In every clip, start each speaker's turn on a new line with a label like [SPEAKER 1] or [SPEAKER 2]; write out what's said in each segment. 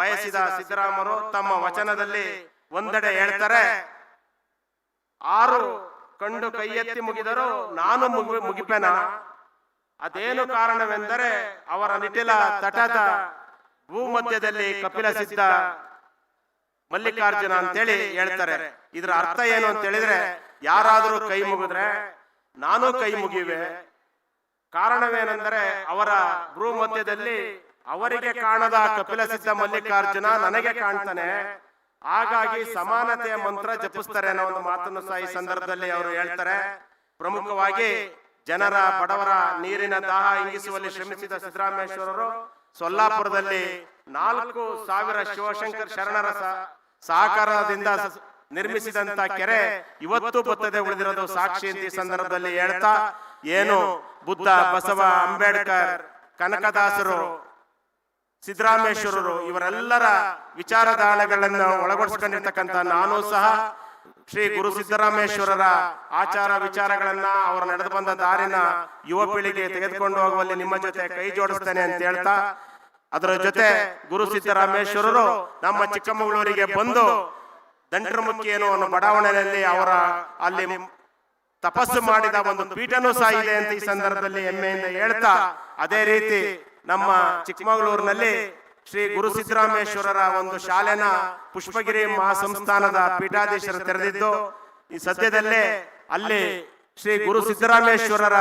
[SPEAKER 1] ಬಯಸಿದ ಸಿದ್ದರಾಮರು ತಮ್ಮ ವಚನದಲ್ಲಿ ಒಂದೆಡೆ ಹೇಳ್ತಾರೆ ಆರು ಕಂಡು ಕೈ ಎತ್ತಿ ಮುಗಿದರು ನಾನು ಮುಗಿ ಮುಗಿಪೆನ? ಅದೇನು ಕಾರಣವೆಂದರೆ ಅವರ ನಿಟಿಲ ತಟದ ಭೂಮಧ್ಯದಲ್ಲಿ ಕಪಿಲ ಸಿದ್ಧ ಮಲ್ಲಿಕಾರ್ಜುನ ಅಂತೇಳಿ ಹೇಳ್ತಾರೆ. ಇದರ ಅರ್ಥ ಏನು ಅಂತ ಹೇಳಿದ್ರೆ ಯಾರಾದರೂ ಕೈ ಮುಗಿದ್ರೆ ನಾನು ಕೈ ಮುಗಿವೆ ಕಾರಣವೇನೆಂದರೆ ಅವರ ಭೂಮಧ್ಯದಲ್ಲಿ ಮಧ್ಯದಲ್ಲಿ ಅವರಿಗೆ ಕಾಣದ ಕಪಿಲ ಸಿದ್ಧ ಮಲ್ಲಿಕಾರ್ಜುನ ನನಗೆ ಕಾಣ್ತಾನೆ. ಹಾಗಾಗಿ ಸಮಾನತೆಯ ಮಂತ್ರ ಜಪಿಸ್ತಾರೆ ಅನ್ನೋ ಒಂದು ಮಾತನ್ನು ಸಹ ಈ ಸಂದರ್ಭದಲ್ಲಿ ಅವರು ಹೇಳ್ತಾರೆ. ಪ್ರಮುಖವಾಗಿ ಜನರ ಬಡವರ ನೀರಿನ ದಾಹ ಇಂಗಿಸುವಲ್ಲಿ ಶ್ರಮಿಸಿದ ಸಿದ್ದರಾಮೇಶ್ವರರು ಸೊಲ್ಲಾಪುರದಲ್ಲಿ ನಾಲ್ಕು ಸಾವಿರ ಶಿವಶಂಕರ್ ಶರಣರ ಸಹಕಾರದಿಂದ ನಿರ್ಮಿಸಿದಂತ ಕೆರೆ ಇವತ್ತು ಬತ್ತದೆ ಉಳಿದಿರೋದು ಸಾಕ್ಷಿ ಅಂತ ಈ ಸಂದರ್ಭದಲ್ಲಿ ಹೇಳ್ತಾ ಏನು ಬುದ್ಧ ಬಸವ ಅಂಬೇಡ್ಕರ್ ಕನಕದಾಸರು ಸಿದ್ದರಾಮೇಶ್ವರರು ಇವರೆಲ್ಲರ ವಿಚಾರಧಾರಣೆಗಳನ್ನು ಒಳಗೊಡಿಸ್ಕೊಂಡಿರ್ತಕ್ಕಂಥ ನಾನು ಸಹ ಶ್ರೀ ಗುರು ಸಿದ್ದರಾಮೇಶ್ವರರ ಆಚಾರ ವಿಚಾರಗಳನ್ನ ಅವರು ನಡೆದು ಬಂದ ದಾರಿನ ಯುವ ಪೀಳಿಗೆ ತೆಗೆದುಕೊಂಡು ಹೋಗುವಲ್ಲಿ ನಿಮ್ಮ ಜೊತೆ ಕೈ ಜೋಡಿಸ್ತೇನೆ ಅಂತ ಹೇಳ್ತಾ, ಅದರ ಜೊತೆ ಗುರು ಸಿದ್ದರಾಮೇಶ್ವರರು ನಮ್ಮ ಚಿಕ್ಕಮಗಳೂರಿಗೆ ಬಂದು ದಂಡ್ರಮುಖಿ ಅನ್ನೋ ಬಡಾವಣೆಯಲ್ಲಿ ಅವರ ಅಲ್ಲಿ ತಪಸ್ಸು ಮಾಡಿದ ಒಂದು ಪೀಠನೂ ಸಹ ಇದೆ ಅಂತ ಈ ಸಂದರ್ಭದಲ್ಲಿ ಹೆಮ್ಮೆಯಿಂದ ಹೇಳ್ತಾ, ಅದೇ ರೀತಿ ನಮ್ಮ ಚಿಕ್ಕಮಗಳೂರಿನಲ್ಲಿ ಶ್ರೀ ಗುರು ಸಿದ್ದರಾಮೇಶ್ವರರ ಒಂದು ಶಾಲೆನ ಪುಷ್ಪಗಿರಿ ಮಹಾಸಂಸ್ಥಾನದ ಪೀಠಾಧೀಶರು ತೆರೆದಿದ್ದು ಈ ಸದ್ಯದಲ್ಲೇ ಅಲ್ಲಿ ಶ್ರೀ ಗುರು ಸಿದ್ದರಾಮೇಶ್ವರರ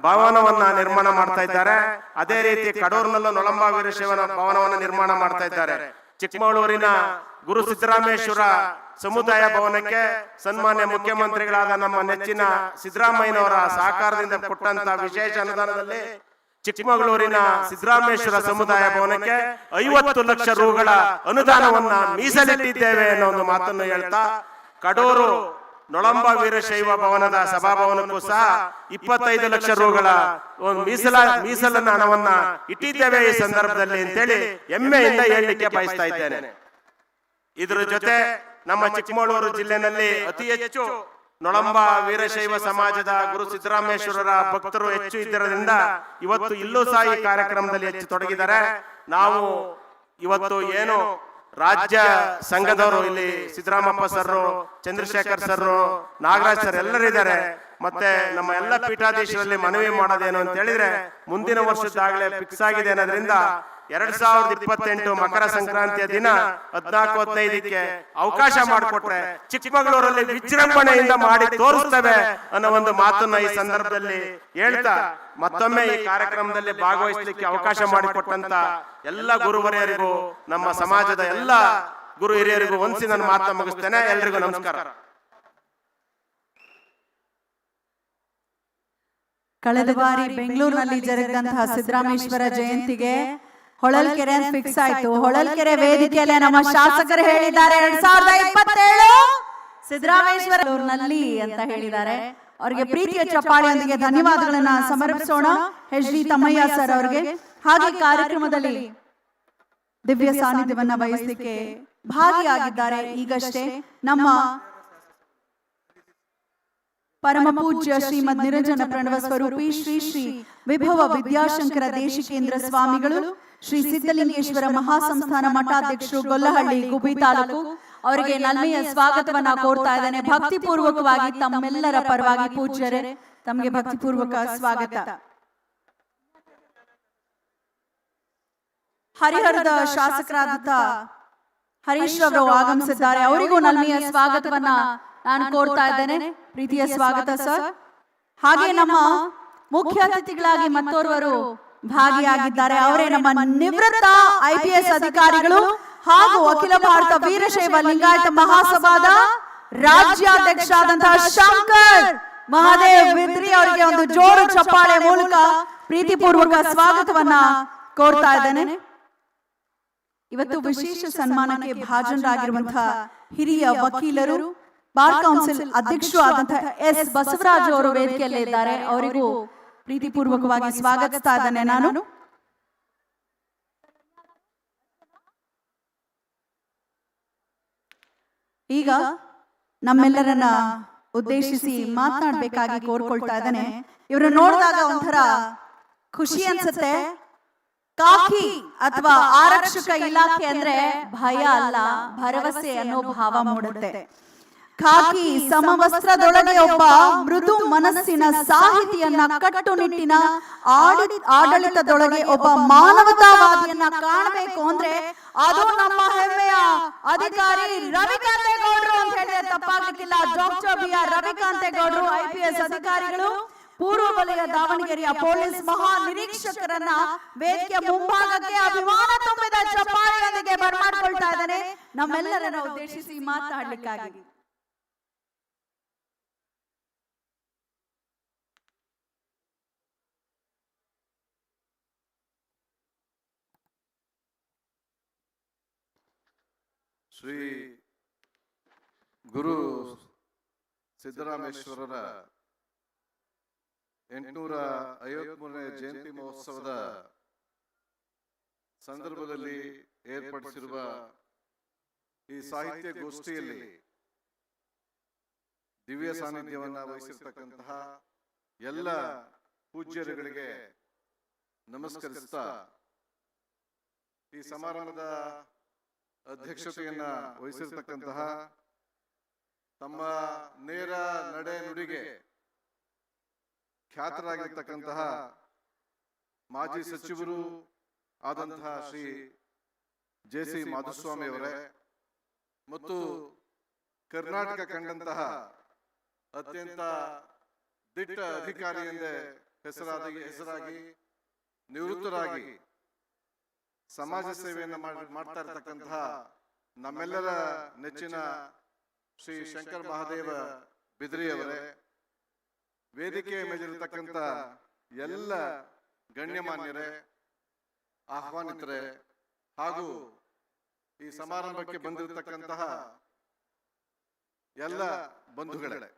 [SPEAKER 1] ಭವನವನ್ನ ನಿರ್ಮಾಣ ಮಾಡ್ತಾ ಇದ್ದಾರೆ. ಅದೇ ರೀತಿ ಕಡೂರಿನಲ್ಲೂ ನೊಳಂಬ ವೀರಶೈವನ ಭವನವನ್ನು ನಿರ್ಮಾಣ ಮಾಡ್ತಾ ಇದ್ದಾರೆ. ಚಿಕ್ಕಮಗಳೂರಿನ ಗುರು ಸಿದ್ದರಾಮೇಶ್ವರ ಸಮುದಾಯ ಭವನಕ್ಕೆ ಸನ್ಮಾನ್ಯ ಮುಖ್ಯಮಂತ್ರಿಗಳಾದ ನಮ್ಮ ನೆಚ್ಚಿನ ಸಿದ್ದರಾಮಯ್ಯನವರ ಸಹಕಾರದಿಂದ ಕೊಟ್ಟಂತ ವಿಶೇಷ ಅನುದಾನದಲ್ಲಿ ಚಿಕ್ಕಮಗಳೂರಿನ ಸಿದ್ದರಾಮೇಶ್ವರ ಸಮುದಾಯ ಭವನಕ್ಕೆ ಐವತ್ತು ಲಕ್ಷ ರೂಗಳ ಅನುದಾನವನ್ನ ಮೀಸಲಿಟ್ಟಿದ್ದೇವೆ ಅನ್ನೋ ಒಂದು ಮಾತನ್ನು ಹೇಳ್ತಾ, ಕಡೂರು ನೊಳಂಬ ವೀರಶೈವ ಭವನದ ಸಭಾಭವನಕ್ಕೂ ಸಹ ಇಪ್ಪತ್ತೈದು ಲಕ್ಷ ರೂಗಳ ಮೀಸಲ, ಮೀಸಲನ್ನ ಹಣವನ್ನ ಇಟ್ಟಿದ್ದೇವೆ ಈ ಸಂದರ್ಭದಲ್ಲಿ ಅಂತೇಳಿ ಹೆಮ್ಮೆಯಿಂದ ಹೇಳಲಿಕ್ಕೆ ಬಯಸ್ತಾ ಇದ್ದೇನೆ. ಇದರ ಜೊತೆ ನಮ್ಮ ಚಿಕ್ಕಮಗಳೂರು ಜಿಲ್ಲೆನಲ್ಲಿ ಅತಿ ಹೆಚ್ಚು ನೊಳಂಬ ವೀರಶೈವ ಸಮಾಜದ ಗುರು ಸಿದ್ದರಾಮೇಶ್ವರರ ಭಕ್ತರು ಹೆಚ್ಚು ಇದ್ದಿರೋದ್ರಿಂದ ಇವತ್ತು ಇಲ್ಲೂ ಸಹ ಈ ಕಾರ್ಯಕ್ರಮದಲ್ಲಿ ಹೆಚ್ಚು ತೊಡಗಿದ್ದಾರೆ. ನಾವು ಇವತ್ತು ಏನು ರಾಜ್ಯ ಸಂಘದವರು ಇಲ್ಲಿ Siddaramappa sir Chandrashekhar sir Nagaraj sir ಎಲ್ಲರಿದ್ದಾರೆ ಮತ್ತೆ ನಮ್ಮ ಎಲ್ಲ ಪೀಠಾಧೀಶರಲ್ಲಿ ಮನವಿ ಮಾಡೋದೇನು ಅಂತ ಹೇಳಿದ್ರೆ ಮುಂದಿನ ವರ್ಷದಾಗಲೇ ಫಿಕ್ಸ್ ಆಗಿದೆ ಅನ್ನೋದ್ರಿಂದ ಎರಡ್ ಸಾವಿರದ ಇಪ್ಪತ್ತೆಂಟು ಮಕರ ಸಂಕ್ರಾಂತಿಯ ದಿನ ಹದಿನಾಲ್ಕು ಹದಿನೈದಕ್ಕೆ ಅವಕಾಶ ಮಾಡಿಕೊಟ್ರೆ ಚಿಕ್ಕಮಗಳೂರಲ್ಲಿ ವಿಜೃಂಭಣೆಯಿಂದ ಮಾಡಿ ತೋರಿಸ್ತೇವೆ ಅನ್ನೋ ಒಂದು ಮಾತನ್ನ ಈ ಸಂದರ್ಭದಲ್ಲಿ ಹೇಳ್ತಾ ಮತ್ತೊಮ್ಮೆ ಈ ಕಾರ್ಯಕ್ರಮದಲ್ಲಿ ಭಾಗವಹಿಸಲಿಕ್ಕೆ ಅವಕಾಶ ಮಾಡಿಕೊಟ್ಟಂತ ಎಲ್ಲ ಗುರುವರಿಯರಿಗೂ, ನಮ್ಮ ಸಮಾಜದ ಎಲ್ಲ ಗುರು ಹಿರಿಯರಿಗೂ ಒಂದ್ಸಿ ನನ್ನ ಮಾತನ್ನ ಮುಗಿಸ್ತೇನೆ. ಎಲ್ರಿಗೂ ನಮಸ್ಕಾರ.
[SPEAKER 2] ಕಳೆದ ಬಾರಿ ಬೆಂಗಳೂರಿನಲ್ಲಿ ಜರುಗಿದಂತಹ ಸಿದ್ದರಾಮೇಶ್ವರ ಜಯಂತಿಗೆ ಹೊಳಲ್ಕೆರೆ ಅಂತ ಫಿಕ್ಸ್ ಆಯ್ತು. ಹೊಳಲ್ಕೆರೆ ವೇದಿಕೆಯಲ್ಲಿ ನಮ್ಮ ಶಾಸಕರು ಹೇಳಿದ್ದಾರೆ. ಎರಡ್ ಸಾವಿರದ ಇಪ್ಪತ್ತೇಳು ಸಿದ್ದರಾಮೇಶ್ವರನಲ್ಲಿ ಅಂತ ಹೇಳಿದ್ದಾರೆ. ಅವರಿಗೆ ಪ್ರೀತಿಯ ಚಪ್ಪಾಳೆಯೊಂದಿಗೆ ಧನ್ಯವಾದಗಳನ್ನ ಸಮರ್ಪಿಸೋಣ. ಎಚ್ ಡಿ ತಮ್ಮಯ್ಯ ಸರ್ ಅವರಿಗೆ. ಹಾಗೆ ಕಾರ್ಯಕ್ರಮದಲ್ಲಿ ದಿವ್ಯ ಸಾನ್ನಿಧ್ಯವನ್ನ ಬಯಸಲಿಕ್ಕೆ ಭಾಗಿಯಾಗಿದ್ದಾರೆ. ಈಗಷ್ಟೇ ನಮ್ಮ ಪರಮ ಪೂಜ್ಯ ಶ್ರೀಮದ್ ನಿರಂಜನ ಪ್ರಣವ ಸ್ವರೂಪಿ ಶ್ರೀ ಶ್ರೀ ವಿಭವ ವಿದ್ಯಾಶಂಕರ ದೇಶಿಕೇಂದ್ರ ಸ್ವಾಮಿಗಳು, ಶ್ರೀ ಸಿದ್ದಲಿಂಗೇಶ್ವರ ಮಹಾಸಂಸ್ಥಾನ ಮಠಾಧ್ಯಕ್ಷರು ಗೊಲ್ಲಹಳ್ಳಿ ಗುಬಿ ತಾಲೂಕು ಅವರಿಗೆ ನಲ್ಮೆಯ ಸ್ವಾಗತವನ್ನ ಕೋರ್ತಾ ಇದ್ದೇನೆ. ಭಕ್ತಿಪೂರ್ವಕವಾಗಿ ತಮ್ಮೆಲ್ಲರ ಪರವಾಗಿ ಪೂಜ್ಯರೇ, ತಮಗೆ ಭಕ್ತಿಪೂರ್ವಕ ಸ್ವಾಗತ. ಹರಿಹರದ ಶಾಸಕರಾದಂತ ಹರೀಶ್ ಅವರು ಆಗಮಿಸಿದ್ದಾರೆ. ಅವರಿಗೂ ನಲ್ಮೆಯ ಸ್ವಾಗತವನ್ನ ನಾನು ಕೋರ್ತಾ ಇದ್ದೇನೆ. ಪ್ರೀತಿಯ ಸ್ವಾಗತ ಸರ್. ಹಾಗೆ ನಮ್ಮ ಮುಖ್ಯ ಅತಿಥಿಗಳಾಗಿ ಮತ್ತೋರ್ವರು ಭಾಗಿಯಾಗಿದ್ದಾರೆ. ಅವರೇ ನಮ್ಮ ನಿವೃತ್ತ ಐ ಪಿ ಎಸ್ ಅಧಿಕಾರಿಗಳು ಹಾಗೂ ಅಖಿಲ ಭಾರತ ವೀರಶೈವ ಲಿಂಗಾಯತ ಮಹಾಸಭಾದ ರಾಜ್ಯಾಧ್ಯಕ್ಷರಾದಂತಹ ಶಂಕರ್ ಮಹಾದೇವ್ ಬಿದ್ರಿ ಅವರಿಗೆ ಒಂದು ಜೋರು ಚಪ್ಪಾಳೆ ಮೂಲಕ ಪ್ರೀತಿಪೂರ್ವಕ ಸ್ವಾಗತವನ್ನ ಕೋರ್ತಾ ಇದ್ದೇನೆ. ಇವತ್ತು ವಿಶೇಷ ಸನ್ಮಾನಕ್ಕೆ ಭಾಜನರಾಗಿರುವಂತಹ ಹಿರಿಯ ವಕೀಲರು ಬಾರ್ ಕೌನ್ಸಿಲ್ ಅಧ್ಯಕ್ಷರು ಆದಂತಹ ಎಸ್ ಬಸವರಾಜ್ ಅವರು ವೇದಿಕೆಯಲ್ಲಿ ಇದ್ದಾರೆ ಅವರಿಗೂ ಪ್ರೀತಿಪೂರ್ವಕವಾಗಿ ಸ್ವಾಗತಿಸ್ತಾ ಇದ್ದೇನೆ ನಾನು. ಈಗ ನಮ್ಮೆಲ್ಲರನ್ನ ಉದ್ದೇಶಿಸಿ ಮಾತನಾಡಬೇಕಾಗಿ ಕೋರ್ಕೊಳ್ತಾ ಇದ್ದಾನೆ. ಇವರು ನೋಡಿದಾಗ ಒಂಥರ ಖುಷಿ ಅನ್ಸುತ್ತೆ. ಕಾಕಿ ಅಥವಾ ಆರಕ್ಷಕ ಇಲಾಖೆ ಅಂದ್ರೆ ಭಯ ಅಲ್ಲ ಭರವಸೆ ಅನ್ನೋ ಭಾವ ಮೂಡುತ್ತೆ. ಖಾಕಿ ಸಮವಸ್ತ್ರದೊಳಗೆ ಒಬ್ಬ ಮೃದು ಮನಸ್ಸಿನ ಸಾಹಿತಿಯನ್ನ ಕಟ್ಟುನಿಟ್ಟಿನ ಆಡಿ ಆಡಳಿತದೊಳಗೆ ಒಬ್ಬ ಮಾನವತಾವಾದಿಯನ್ನ ಕಾಣಬೇಕು ಅಂದ್ರೆ ಅದು ನಮ್ಮ ಹೆಮ್ಮೆಯ ಅಧಿಕಾರಿ ರವಿಕಾಂತೇಗೌಡರು ಅಂತ ಹೇಳಿದ್ರೆ ತಪ್ಪಾಗ್ಲಿಕ್ಕಿಲ್ಲ. ಜೋಗ್ಚೋಬಿಯ ರವಿಕಾಂತೇಗೌಡರು ಐ ಪಿ ಎಸ್ ಅಧಿಕಾರಿಗಳು, ಪೂರ್ವ ವಲಯ ದಾವಣಗೆರೆಯ ಪೊಲೀಸ್ ಮಹಾ ನಿರೀಕ್ಷಕರನ್ನ ವೇದಿಕೆ ಮುಂಭಾಗಕ್ಕೆ ಅಭಿಮಾನ ತುಂಬಿದ ಚಪ್ಪಾಳೆಯೊಂದಿಗೆ ಬರಮಾಡ್ಕೊಳ್ತಾ ಇದ್ದಾನೆ. ನಮ್ಮೆಲ್ಲರನ್ನ ಉದ್ದೇಶಿಸಿ ಮಾತಾಡ್ಲಿಕ್ಕಾಗಿ.
[SPEAKER 3] ಶ್ರೀ ಗುರು ಸಿದ್ದರಾಮೇಶ್ವರರ ಎಂಟುನೂರ ಐವತ್ಮೂರನೇ ಜಯಂತಿ ಮಹೋತ್ಸವದ ಸಂದರ್ಭದಲ್ಲಿ ಏರ್ಪಡಿಸಿರುವ ಈ ಸಾಹಿತ್ಯ ಗೋಷ್ಠಿಯಲ್ಲಿ ದಿವ್ಯ ಸಾನ್ನಿಧ್ಯವನ್ನು ವಹಿಸಿರ್ತಕ್ಕಂತಹ ಎಲ್ಲ ಪೂಜ್ಯರುಗಳಿಗೆ ನಮಸ್ಕರಿಸ್ತಾ ಈ ಸಮಾರಂಭದ ಅಧ್ಯಕ್ಷತೆಯನ್ನ ವಹಿಸಿರ್ತಕ್ಕಂತಹ ತಮ್ಮ ನೇರ ನಡೆ ನುಡಿಗೆ ಖ್ಯಾತರಾಗಿರ್ತಕ್ಕಂತಹ ಮಾಜಿ ಸಚಿವರು ಆದಂತಹ ಶ್ರೀ ಜೆ ಸಿ ಮಾಧುಸ್ವಾಮಿ ಅವರೇ ಮತ್ತು ಕರ್ನಾಟಕ ಕಂಡಂತಹ ಅತ್ಯಂತ ದಿಟ್ಟ ಅಧಿಕಾರಿ ಎಂದೇ ಹೆಸರಾದ ಹೆಸರಾಗಿ ನಿವೃತ್ತರಾಗಿ ಸಮಾಜ ಸೇವೆಯನ್ನು ಮಾಡ್- ಮಾಡ್ತಾ ಇರತಕ್ಕಂತಹ ನಮ್ಮೆಲ್ಲರ ನೆಚ್ಚಿನ ಶ್ರೀ ಶಂಕರ್ ಮಹಾದೇವ ಬಿದ್ರಿ ಅವರೇ ವೇದಿಕೆಯ ಮೇಲಿರತಕ್ಕಂಥ ಎಲ್ಲ ಗಣ್ಯಮಾನ್ಯರೇ ಆಹ್ವಾನಿತರೇ ಹಾಗೂ ಈ ಸಮಾರಂಭಕ್ಕೆ ಬಂದಿರತಕ್ಕಂತಹ ಎಲ್ಲ ಬಂಧುಗಳೇ.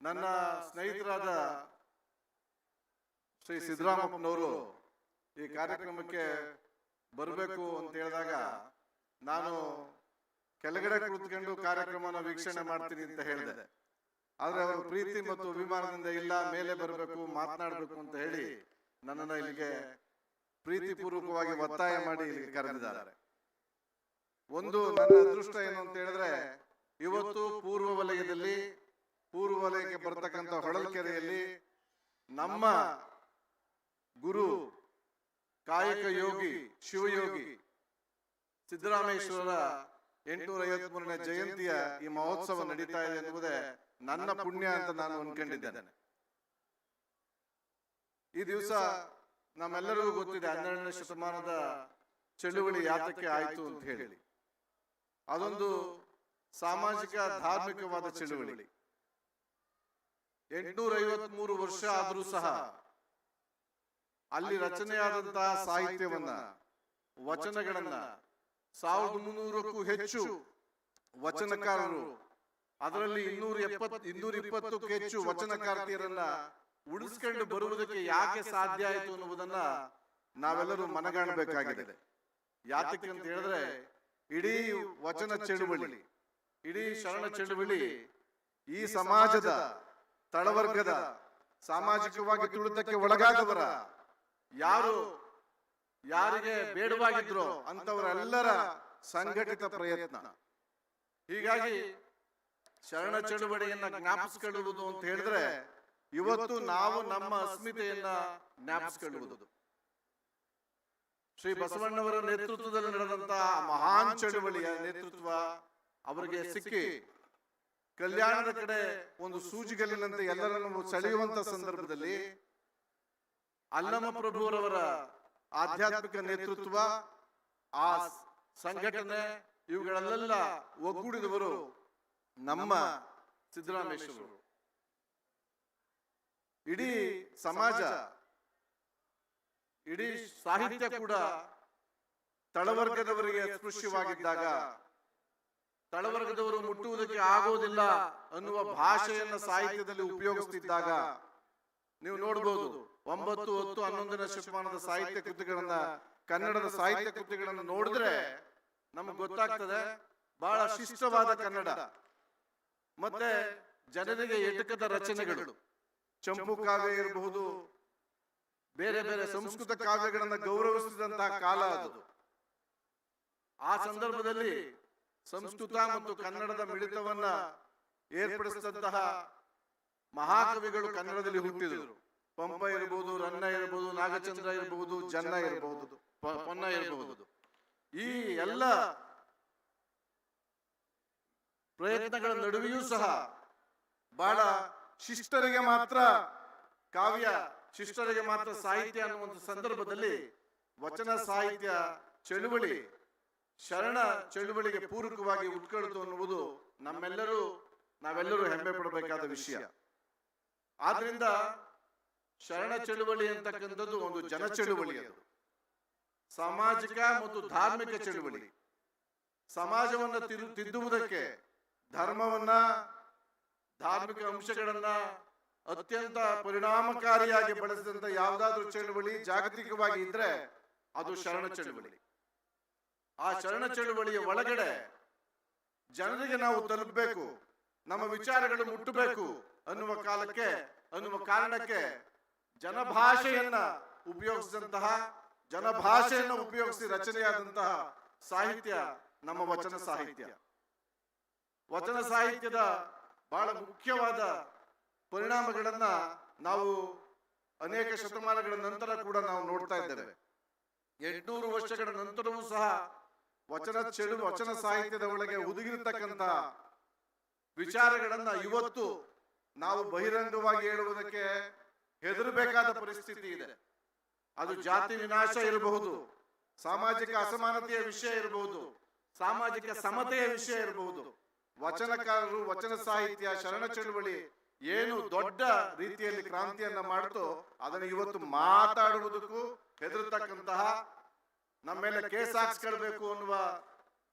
[SPEAKER 3] ನನ್ನ ಸ್ನೇಹಿತರಾದ ಶ್ರೀ ಸಿದ್ದರಾಮಪ್ಪನವರು ಈ ಕಾರ್ಯಕ್ರಮಕ್ಕೆ ಬರಬೇಕು ಅಂತ ಹೇಳಿದಾಗ ನಾನು ಕೆಳಗಡೆ ಕುಳಿತುಕೊಂಡು ಕಾರ್ಯಕ್ರಮವನ್ನು ವೀಕ್ಷಣೆ ಮಾಡ್ತೀನಿ ಅಂತ ಹೇಳಿದೆ. ಆದ್ರೆ ಅವರು ಪ್ರೀತಿ ಮತ್ತು ಅಭಿಮಾನದಿಂದ ಇಲ್ಲ, ಮೇಲೆ ಬರಬೇಕು, ಮಾತನಾಡಬೇಕು ಅಂತ ಹೇಳಿ ನನ್ನನ್ನು ಇಲ್ಲಿಗೆ ಪ್ರೀತಿಪೂರ್ವಕವಾಗಿ ಒತ್ತಾಯ ಮಾಡಿ ಇಲ್ಲಿಗೆ ಕರೆದಿದ್ದಾರೆ. ಒಂದು ನನ್ನ ಅದೃಷ್ಟ ಏನು ಅಂತ ಹೇಳಿದ್ರೆ, ಇವತ್ತು ಪೂರ್ವ ವಲಯದಲ್ಲಿ, ಪೂರ್ವ ವಲಯಕ್ಕೆ ಬರ್ತಕ್ಕಂಥ ಹೊಳಲ್ಕೆರೆಯಲ್ಲಿ ನಮ್ಮ ಗುರು ಕಾಯಕ ಯೋಗಿ ಶಿವಯೋಗಿ ಸಿದ್ದರಾಮೇಶ್ವರರ ಎಂಟುನೂರ ಐವತ್ಮೂರನೇ ಜಯಂತಿಯ ಈ ಮಹೋತ್ಸವ ನಡೀತಾ ಇದೆ ಎನ್ನುವುದೇ ನನ್ನ ಪುಣ್ಯ ಅಂತ ನಾನು ಅನ್ಕೊಂಡಿದ್ದೇನೆ ಈ ದಿವಸ ನಮ್ಮೆಲ್ಲರಿಗೂ ಗೊತ್ತಿದೆ ಹನ್ನೆರಡನೇ ಶತಮಾನದ ಚಳುವಳಿ ಯಾತಕ್ಕೆ ಆಯಿತು ಅಂತ ಹೇಳಿ. ಅದೊಂದು ಸಾಮಾಜಿಕ ಧಾರ್ಮಿಕವಾದ ಚಳುವಳಿ. ಎಂಟುನೂರ ಐವತ್ಮೂರು ವರ್ಷ ಆದರೂ ಸಹ ಅಲ್ಲಿ ರಚನೆಯಾದಂತಹ ಸಾಹಿತ್ಯವನ್ನ ವಚನಗಳನ್ನ ಸಾವಿರದ ಮುನ್ನೂರಕ್ಕೂ ಹೆಚ್ಚು ವಚನಕಾರರು ಅದರಲ್ಲಿ ಇನ್ನೂರ ಎಪ್ಪತ್ ಇನ್ನೂರ ಇಪ್ಪತ್ತಕ್ಕೂ ಹೆಚ್ಚು ವಚನಕಾರ್ತಿಯರನ್ನ ಉಳಿಸ್ಕೊಂಡು ಬರುವುದಕ್ಕೆ ಯಾಕೆ ಸಾಧ್ಯ ಆಯಿತು ಅನ್ನುವುದನ್ನ ನಾವೆಲ್ಲರೂ ಮನಗಾಣಬೇಕಾಗಿದೆ. ಯಾತಕ್ಕೆ ಅಂತ ಹೇಳಿದ್ರೆ ಇಡೀ ವಚನ ಚಳುವಳಿ ಇಡೀ ಶರಣ ಚಳುವಳಿ ಈ ಸಮಾಜದ ತಳವರ್ಗದ ಸಾಮಾಜಿಕವಾಗಿ ತುಳಿತಕ್ಕೆ ಒಳಗಾದವರ ಯಾರು ಯಾರಿಗೆ ಬೇಡವಾಗಿದ್ರೋ ಅಂತವರೆಲ್ಲರ ಸಂಘಟಿತ ಪ್ರಯತ್ನ. ಹೀಗಾಗಿ ಶರಣ ಚಳುವಳಿಯನ್ನ ಜ್ಞಾಪಿಸ್ಕೊಳ್ಳುವುದು ಅಂತ ಹೇಳಿದ್ರೆ ಇವತ್ತು ನಾವು ನಮ್ಮ ಅಸ್ಮಿತೆಯನ್ನ ಜ್ಞಾಪಿಸ್ಕೊಳ್ಳುವುದು. ಶ್ರೀ ಬಸವಣ್ಣವರ ನೇತೃತ್ವದಲ್ಲಿ ನಡೆದಂತಹ ಮಹಾನ್ ಚಳುವಳಿಯ ನೇತೃತ್ವ ಅವರಿಗೆ ಸಿಕ್ಕಿ ಕಲ್ಯಾಣದ ಕಡೆ ಒಂದು ಸೂಜಿಗಲ್ಲಿನಂತೆ ಎಲ್ಲರನ್ನು ಸೆಳೆಯುವಂತ ಸಂದರ್ಭದಲ್ಲಿ ಅಲ್ಲಮ ಪ್ರಭುರವರ ಆಧ್ಯಾತ್ಮಿಕ ನೇತೃತ್ವ, ಆ ಸಂಘಟನೆ ಇವುಗಳಲ್ಲೆಲ್ಲ ಒಗ್ಗೂಡಿದವರು ನಮ್ಮ ಸಿದ್ಧರಾಮೇಶ್ವರರು ಇಡೀ ಸಮಾಜ, ಇಡೀ ಸಾಹಿತ್ಯ ಕೂಡ ತಳವರ್ಗದವರಿಗೆ ಸ್ಪೃಶ್ಯವಾಗಿದ್ದಾಗ, ತಳವರ್ಗದವರು ಮುಟ್ಟುವುದಕ್ಕೆ ಆಗೋದಿಲ್ಲ ಅನ್ನುವ ಭಾಷೆಯನ್ನ ಸಾಹಿತ್ಯದಲ್ಲಿ ಉಪಯೋಗಿಸ್ತಿದ್ದಾಗ, ನೀವು ನೋಡ್ಬೋದು ಒಂಬತ್ತು ಹತ್ತು ಹನ್ನೊಂದನೇ ಶತಮಾನದ ಸಾಹಿತ್ಯ ಕೃತಿಗಳನ್ನ, ಕನ್ನಡದ ಸಾಹಿತ್ಯ ಕೃತಿಗಳನ್ನ ನೋಡಿದ್ರೆ ನಮ್ಗೆ ಗೊತ್ತಾಗ್ತದೆ, ಬಹಳ ಶಿಷ್ಟವಾದ ಕನ್ನಡ. ಮತ್ತೆ ಜನರಿಗೆ ಎಟಕದ ರಚನೆಗಳು. ಚಂಪು ಕಾವ್ಯ ಇರಬಹುದು, ಬೇರೆ ಬೇರೆ ಸಂಸ್ಕೃತ ಕಾವ್ಯಗಳನ್ನ ಗೌರವಿಸಿದಂತಹ ಕಾಲ ಅದು. ಆ ಸಂದರ್ಭದಲ್ಲಿ ಸಂಸ್ಕೃತ ಮತ್ತು ಕನ್ನಡದ ಮಿಳಿತವನ್ನ ಏರ್ಪಡಿಸಿದಂತಹ ಮಹಾಕವಿಗಳು ಕನ್ನಡದಲ್ಲಿ ಹುಟ್ಟಿದರು. ಪಂಪ ಇರಬಹುದು ರನ್ನ ಇರಬಹುದು ನಾಗಚಂದ್ರ ಇರಬಹುದು ಜನ್ನ ಇರಬಹುದು ಪೊನ್ನ ಇರಬಹುದು ಈ ಎಲ್ಲ ಪ್ರಯತ್ನಗಳ ನಡುವೆಯೂ ಸಹ ಬಹಳ ಶಿಷ್ಟರಿಗೆ ಮಾತ್ರ ಕಾವ್ಯ, ಶಿಷ್ಟರಿಗೆ ಮಾತ್ರ ಸಾಹಿತ್ಯ ಅನ್ನುವಂಥ ಸಂದರ್ಭದಲ್ಲಿ ವಚನ ಸಾಹಿತ್ಯ ಚಳುವಳಿ, ಶರಣ ಚಳುವಳಿಗೆ ಪೂರಕವಾಗಿ ಉಟ್ಕೊಳ್ತು ಅನ್ನುವುದು ನಮ್ಮೆಲ್ಲರೂ, ನಾವೆಲ್ಲರೂ ಹೆಮ್ಮೆ ಪಡಬೇಕಾದ ವಿಷಯ. ಆದ್ರಿಂದ ಶರಣ ಚಳುವಳಿ ಅಂತಕ್ಕಂಥದ್ದು ಒಂದು ಜನ ಚಳುವಳಿ ಅದು. ಸಾಮಾಜಿಕ ಮತ್ತು ಧಾರ್ಮಿಕ ಚಳುವಳಿ. ಸಮಾಜವನ್ನ ತಿದ್ದುವುದಕ್ಕೆ ಧರ್ಮವನ್ನ ಧಾರ್ಮಿಕ ಅಂಶಗಳನ್ನ ಅತ್ಯಂತ ಪರಿಣಾಮಕಾರಿಯಾಗಿ ಬಳಸಿದಂತ ಯಾವುದಾದ್ರೂ ಚಳುವಳಿ ಜಾಗತಿಕವಾಗಿ ಇದ್ರೆ ಅದು ಶರಣ ಚಳುವಳಿ. ಆ ಶರಣ ಚಳುವಳಿಯ ಒಳಗಡೆ ಜನರಿಗೆ ನಾವು ತಲುಪಬೇಕು ನಮ್ಮ ವಿಚಾರಗಳು ಮುಟ್ಟಬೇಕು ಅನ್ನುವ ಕಾಲಕ್ಕೆ ಅನ್ನುವ ಕಾರಣಕ್ಕೆ ಜನಭಾಷೆಯನ್ನ ಉಪಯೋಗಿಸಿದಂತಹ, ಜನಭಾಷೆಯನ್ನು ಉಪಯೋಗಿಸಿ ರಚನೆಯಾದಂತಹ ಸಾಹಿತ್ಯ ನಮ್ಮ ವಚನ ಸಾಹಿತ್ಯ. ವಚನ ಸಾಹಿತ್ಯದ ಬಹಳ ಮುಖ್ಯವಾದ ಪರಿಣಾಮಗಳನ್ನ ನಾವು ಅನೇಕ ಶತಮಾನಗಳ ನಂತರ ಕೂಡ ನಾವು ನೋಡ್ತಾ ಇದ್ದೇವೆ. ಎಂಟುನೂರು ವರ್ಷಗಳ ನಂತರವೂ ಸಹ ವಚನ ಚೆಳು ವಚನ ಸಾಹಿತ್ಯದ ಒಳಗೆ ಹುದುಗಿರ್ತಕ್ಕಂಥ ವಿಚಾರಗಳನ್ನ ಇವತ್ತು ನಾವು ಬಹಿರಂಗವಾಗಿ ಹೇಳುವುದಕ್ಕೆ ಹೆದರಬೇಕಾದ ಪರಿಸ್ಥಿತಿ ಇದೆ. ಅದು ಜಾತಿ ವಿನಾಶ ಇರಬಹುದು, ಸಾಮಾಜಿಕ ಅಸಮಾನತೆಯ ವಿಷಯ ಇರಬಹುದು, ಸಾಮಾಜಿಕ ಸಮತೆಯ ವಿಷಯ ಇರಬಹುದು. ವಚನಕಾರರು ವಚನ ಸಾಹಿತ್ಯ ಶರಣ ಚಳುವಳಿ ಏನು ದೊಡ್ಡ ರೀತಿಯಲ್ಲಿ ಕ್ರಾಂತಿಯನ್ನ ಮಾಡ್ತೋ ಅದನ್ನು ಇವತ್ತು ಮಾತಾಡುವುದಕ್ಕೂ ಹೆದರ್ತಕ್ಕಂತಹ ನಮ್ಮ ಮೇಲೆ ಕೇಸ್ ಹಾಕ್ಸ್ಕೊಳ್ಬೇಕು ಅನ್ನುವ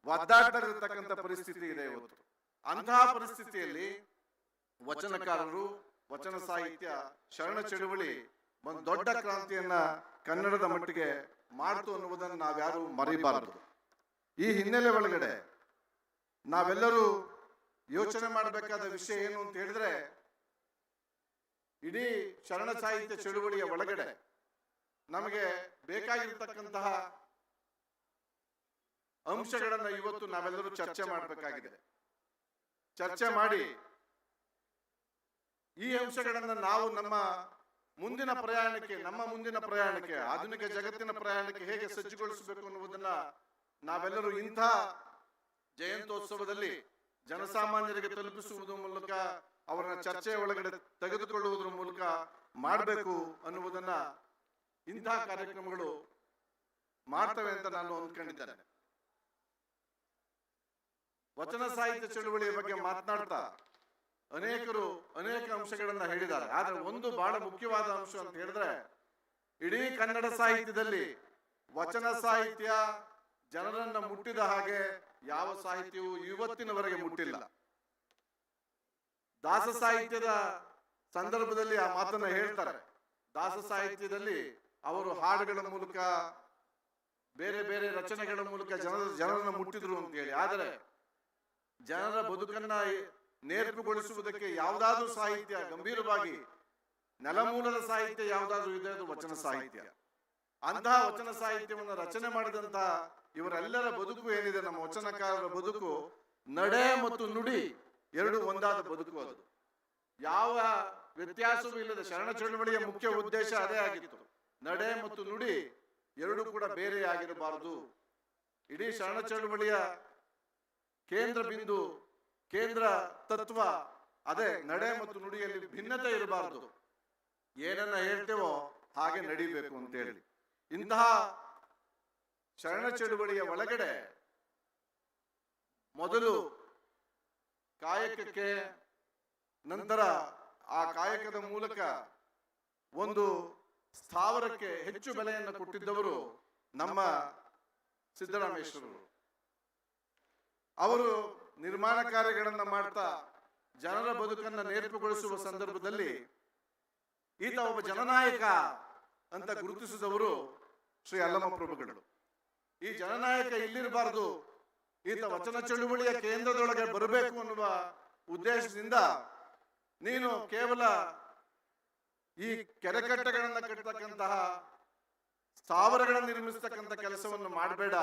[SPEAKER 3] ಒದ್ದಾಟರಿರ್ತಕ್ಕಂಥ ಪರಿಸ್ಥಿತಿ ಇದೆ ಇವತ್ತು. ಅಂತಹ ಪರಿಸ್ಥಿತಿಯಲ್ಲಿ ವಚನಕಾರರು ವಚನ ಸಾಹಿತ್ಯ ಶರಣ ಚಳುವಳಿ ಒಂದು ದೊಡ್ಡ ಕ್ರಾಂತಿಯನ್ನ ಕನ್ನಡದ ಮಟ್ಟಿಗೆ ಮಾಡ್ತು ಅನ್ನುವುದನ್ನು ನಾವ್ಯಾರು ಮರೆಯಬಾರದು ಈ ಹಿನ್ನೆಲೆ ಒಳಗಡೆ ನಾವೆಲ್ಲರೂ ಯೋಚನೆ ಮಾಡಬೇಕಾದ ವಿಷಯ ಏನು ಅಂತ ಹೇಳಿದ್ರೆ ಇಡೀ ಶರಣ ಸಾಹಿತ್ಯ ಚಳುವಳಿಯ ಒಳಗಡೆ ನಮಗೆ ಬೇಕಾಗಿರ್ತಕ್ಕಂತಹ ಅಂಶಗಳನ್ನ ಇವತ್ತು ನಾವೆಲ್ಲರೂ ಚರ್ಚೆ ಮಾಡಬೇಕಾಗಿದೆ. ಚರ್ಚೆ ಮಾಡಿ ಈ ಅಂಶಗಳನ್ನು ನಾವು ನಮ್ಮ ಮುಂದಿನ ಪ್ರಯಾಣಕ್ಕೆ ನಮ್ಮ ಮುಂದಿನ ಪ್ರಯಾಣಕ್ಕೆ ಆಧುನಿಕ ಜಗತ್ತಿನ ಪ್ರಯಾಣಕ್ಕೆ ಹೇಗೆ ಸಜ್ಜುಗೊಳಿಸಬೇಕು ಅನ್ನುವುದನ್ನ ನಾವೆಲ್ಲರೂ ಇಂಥ ಜಯಂತ್ಯೋತ್ಸವದಲ್ಲಿ ಜನಸಾಮಾನ್ಯರಿಗೆ ತಲುಪಿಸುವುದರ ಮೂಲಕ ಅವರನ್ನ ಚರ್ಚೆಯ ಒಳಗಡೆ ತೆಗೆದುಕೊಳ್ಳುವುದರ ಮೂಲಕ ಮಾಡಬೇಕು ಅನ್ನುವುದನ್ನ ಇಂತಹ ಕಾರ್ಯಕ್ರಮಗಳು ಮಾಡ್ತವೆ ಅಂತ ನಾನು ಅಂದ್ಕೊಂಡಿದ್ದೇನೆ. ವಚನ ಸಾಹಿತ್ಯ ಚಳುವಳಿಯ ಬಗ್ಗೆ ಮಾತನಾಡ್ತಾ ಅನೇಕರು ಅನೇಕ ಅಂಶಗಳನ್ನ ಹೇಳಿದ್ದಾರೆ. ಆದ್ರೆ ಒಂದು ಬಹಳ ಮುಖ್ಯವಾದ ಅಂಶ ಅಂತ ಹೇಳಿದ್ರೆ, ಇಡೀ ಕನ್ನಡ ಸಾಹಿತ್ಯದಲ್ಲಿ ವಚನ ಸಾಹಿತ್ಯ ಜನರನ್ನ ಮುಟ್ಟಿದ ಹಾಗೆ ಯಾವ ಸಾಹಿತ್ಯವು ಇವತ್ತಿನವರೆಗೆ ಮುಟ್ಟಿಲ್ಲ. ದಾಸ ಸಾಹಿತ್ಯದ ಸಂದರ್ಭದಲ್ಲಿ ಆ ಮಾತನ್ನ ಹೇಳ್ತಾರೆ. ದಾಸ ಸಾಹಿತ್ಯದಲ್ಲಿ ಅವರು ಹಾಡುಗಳ ಮೂಲಕ, ಬೇರೆ ಬೇರೆ ರಚನೆಗಳ ಮೂಲಕ ಜನರ ಜನರನ್ನ ಮುಟ್ಟಿದ್ರು ಅಂತ ಹೇಳಿ. ಆದರೆ ಜನರ ಬದುಕನ್ನ ನೇರ್ಪುಗೊಳಿಸುವುದಕ್ಕೆ ಯಾವುದಾದ್ರೂ ಸಾಹಿತ್ಯ, ಗಂಭೀರವಾಗಿ ನೆಲಮೂಲದ ಸಾಹಿತ್ಯ ಯಾವುದಾದ್ರೂ ಇದೆ ಅದು ವಚನ ಸಾಹಿತ್ಯ. ಅಂತಹ ವಚನ ಸಾಹಿತ್ಯವನ್ನು ರಚನೆ ಮಾಡಿದಂತಹ ಇವರೆಲ್ಲರ ಬದುಕು ಏನಿದೆ, ನಮ್ಮ ವಚನಕಾರರ ಬದುಕು, ನಡೆ ಮತ್ತು ನುಡಿ ಎರಡು ಒಂದಾದ ಬದುಕು ಅದು. ಯಾವ ವ್ಯತ್ಯಾಸವೂ ಇಲ್ಲದ ಶರಣ ಚಳುವಳಿಯ ಮುಖ್ಯ ಉದ್ದೇಶ ಅದೇ ಆಗಿತ್ತು. ನಡೆ ಮತ್ತು ನುಡಿ ಎರಡು ಕೂಡ ಬೇರೆ ಆಗಿರಬಾರದು. ಇಡೀ ಶರಣ ಚಳುವಳಿಯ ಕೇಂದ್ರ ಬಿಂದು ಕೇಂದ್ರ ತತ್ವ, ಅದೇ ನಡೆ ಮತ್ತು ನುಡಿಯಲ್ಲಿ ಭಿನ್ನತೆ ಇರಬಾರದು. ಏನನ್ನ ಹೇಳ್ತೇವೋ ಹಾಗೆ ನಡಿಬೇಕು ಅಂತ ಹೇಳಿ ಇಂತಹ ಶರಣ ಚಳುವಳಿಯ ಒಳಗಡೆ ಮೊದಲು ಕಾಯಕಕ್ಕೆ ನಂತರ ಆ ಕಾಯಕದ ಮೂಲಕ ಒಂದು ಸ್ಥಾವರಕ್ಕೆ ಹೆಚ್ಚು ಬೆಲೆಯನ್ನು ಕೊಟ್ಟಿದ್ದವರು ನಮ್ಮ ಸಿದ್ದರಾಮೇಶ್ವರರು. ಅವರು ನಿರ್ಮಾಣ ಕಾರ್ಯಗಳನ್ನು ಮಾಡ್ತಾ ಜನರ ಬದುಕನ್ನ ನೇರ್ಪುಗೊಳಿಸುವ ಸಂದರ್ಭದಲ್ಲಿ ಈತ ಒಬ್ಬ ಜನನಾಯಕ ಅಂತ ಗುರುತಿಸಿದವರು ಶ್ರೀ ಅಲ್ಲಮ ಪ್ರಭುಗಳು ಈ ಜನನಾಯಕ ಇಲ್ಲಿರಬಾರದು, ಈತ ವಚನ ಚಳುವಳಿಯ ಕೇಂದ್ರದೊಳಗೆ ಬರಬೇಕು ಅನ್ನುವ ಉದ್ದೇಶದಿಂದ ನೀನು ಕೇವಲ ಈ ಕೆರೆಕಟ್ಟೆಗಳನ್ನ ಕಟ್ಟತಕ್ಕಂತಹ ಸ್ಥಾವರಗಳನ್ನು ನಿರ್ಮಿಸತಕ್ಕಂಥ ಕೆಲಸವನ್ನು ಮಾಡಬೇಡ.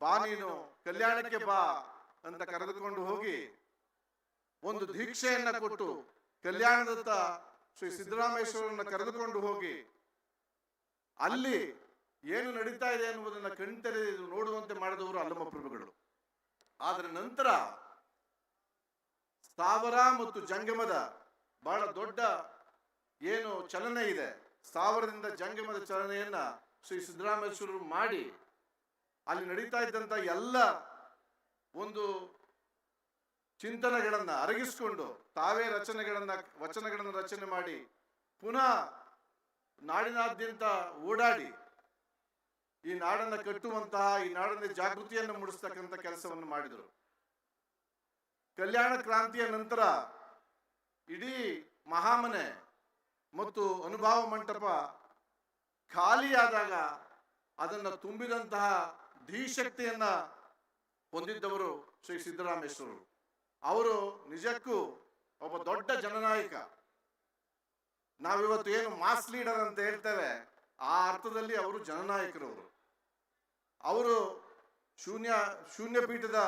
[SPEAKER 3] ಬಾ ನೀನು, ಕಲ್ಯಾಣಕ್ಕೆ ಬಾ. ಅಂತ ಕರೆದುಕೊಂಡು ಹೋಗಿ ಒಂದು ದೀಕ್ಷೆಯನ್ನ ಕೊಟ್ಟು ಕಲ್ಯಾಣದತ್ತ ಶ್ರೀ ಸಿದ್ದರಾಮೇಶ್ವರನ್ನ ಕರೆದುಕೊಂಡು ಹೋಗಿ ಅಲ್ಲಿ ಏನು ನಡೀತಾ ಇದೆ ಎನ್ನುವುದನ್ನು ಕಣ್ತರೆ ನೋಡುವಂತೆ ಮಾಡಿದವರು ಅಲ್ಲಮ್ಮ ಪ್ರಭುಗಳು. ಆದ್ರೆ ನಂತರ ಸ್ಥಾವರ ಮತ್ತು ಜಂಗಮದ ಬಹಳ ದೊಡ್ಡ ಏನು ಚಲನೆ ಇದೆ. ಸ್ಥಾವರದಿಂದ ಜಂಗಮದ ಚಲನೆಯನ್ನ ಶ್ರೀ ಸಿದ್ದರಾಮೇಶ್ವರರು ಮಾಡಿ ಅಲ್ಲಿ ನಡೀತಾ ಇದ್ದಂತ ಎಲ್ಲ ಒಂದು ಚಿಂತನೆಗಳನ್ನ ಅರಗಿಸಿಕೊಂಡು ತಾವೇ ರಚನೆಗಳನ್ನ, ವಚನಗಳನ್ನ ರಚನೆ ಮಾಡಿ ಪುನಃ ನಾಡಿನಾದ್ಯಂತ ಓಡಾಡಿ ಈ ನಾಡನ್ನ ಕಟ್ಟುವಂತಹ, ಈ ನಾಡನ್ನ ಜಾಗೃತಿಯನ್ನು ಮೂಡಿಸ್ತಕ್ಕಂಥ ಕೆಲಸವನ್ನು ಮಾಡಿದರು. ಕಲ್ಯಾಣ ಕ್ರಾಂತಿಯ ನಂತರ ಇಡೀ ಮಹಾಮನೆ ಮತ್ತು ಅನುಭವ ಮಂಟಪ ಖಾಲಿಯಾದಾಗ ಅದನ್ನ ತುಂಬಿದಂತಹ ಧೀಶಕ್ತಿಯನ್ನ ಹೊಂದಿದ್ದವರು ಶ್ರೀ ಸಿದ್ದರಾಮೇಶ್ವರರು ಅವರು ನಿಜಕ್ಕೂ ಒಬ್ಬ ದೊಡ್ಡ ಜನನಾಯಕ. ನಾವಿವತ್ತು ಏನು ಮಾಸ್ ಲೀಡರ್ ಅಂತ ಹೇಳ್ತೇವೆ, ಆ ಅರ್ಥದಲ್ಲಿ ಅವರು ಜನನಾಯಕರು ಅವರು ಅವರು ಶೂನ್ಯ ಶೂನ್ಯ ಪೀಠದ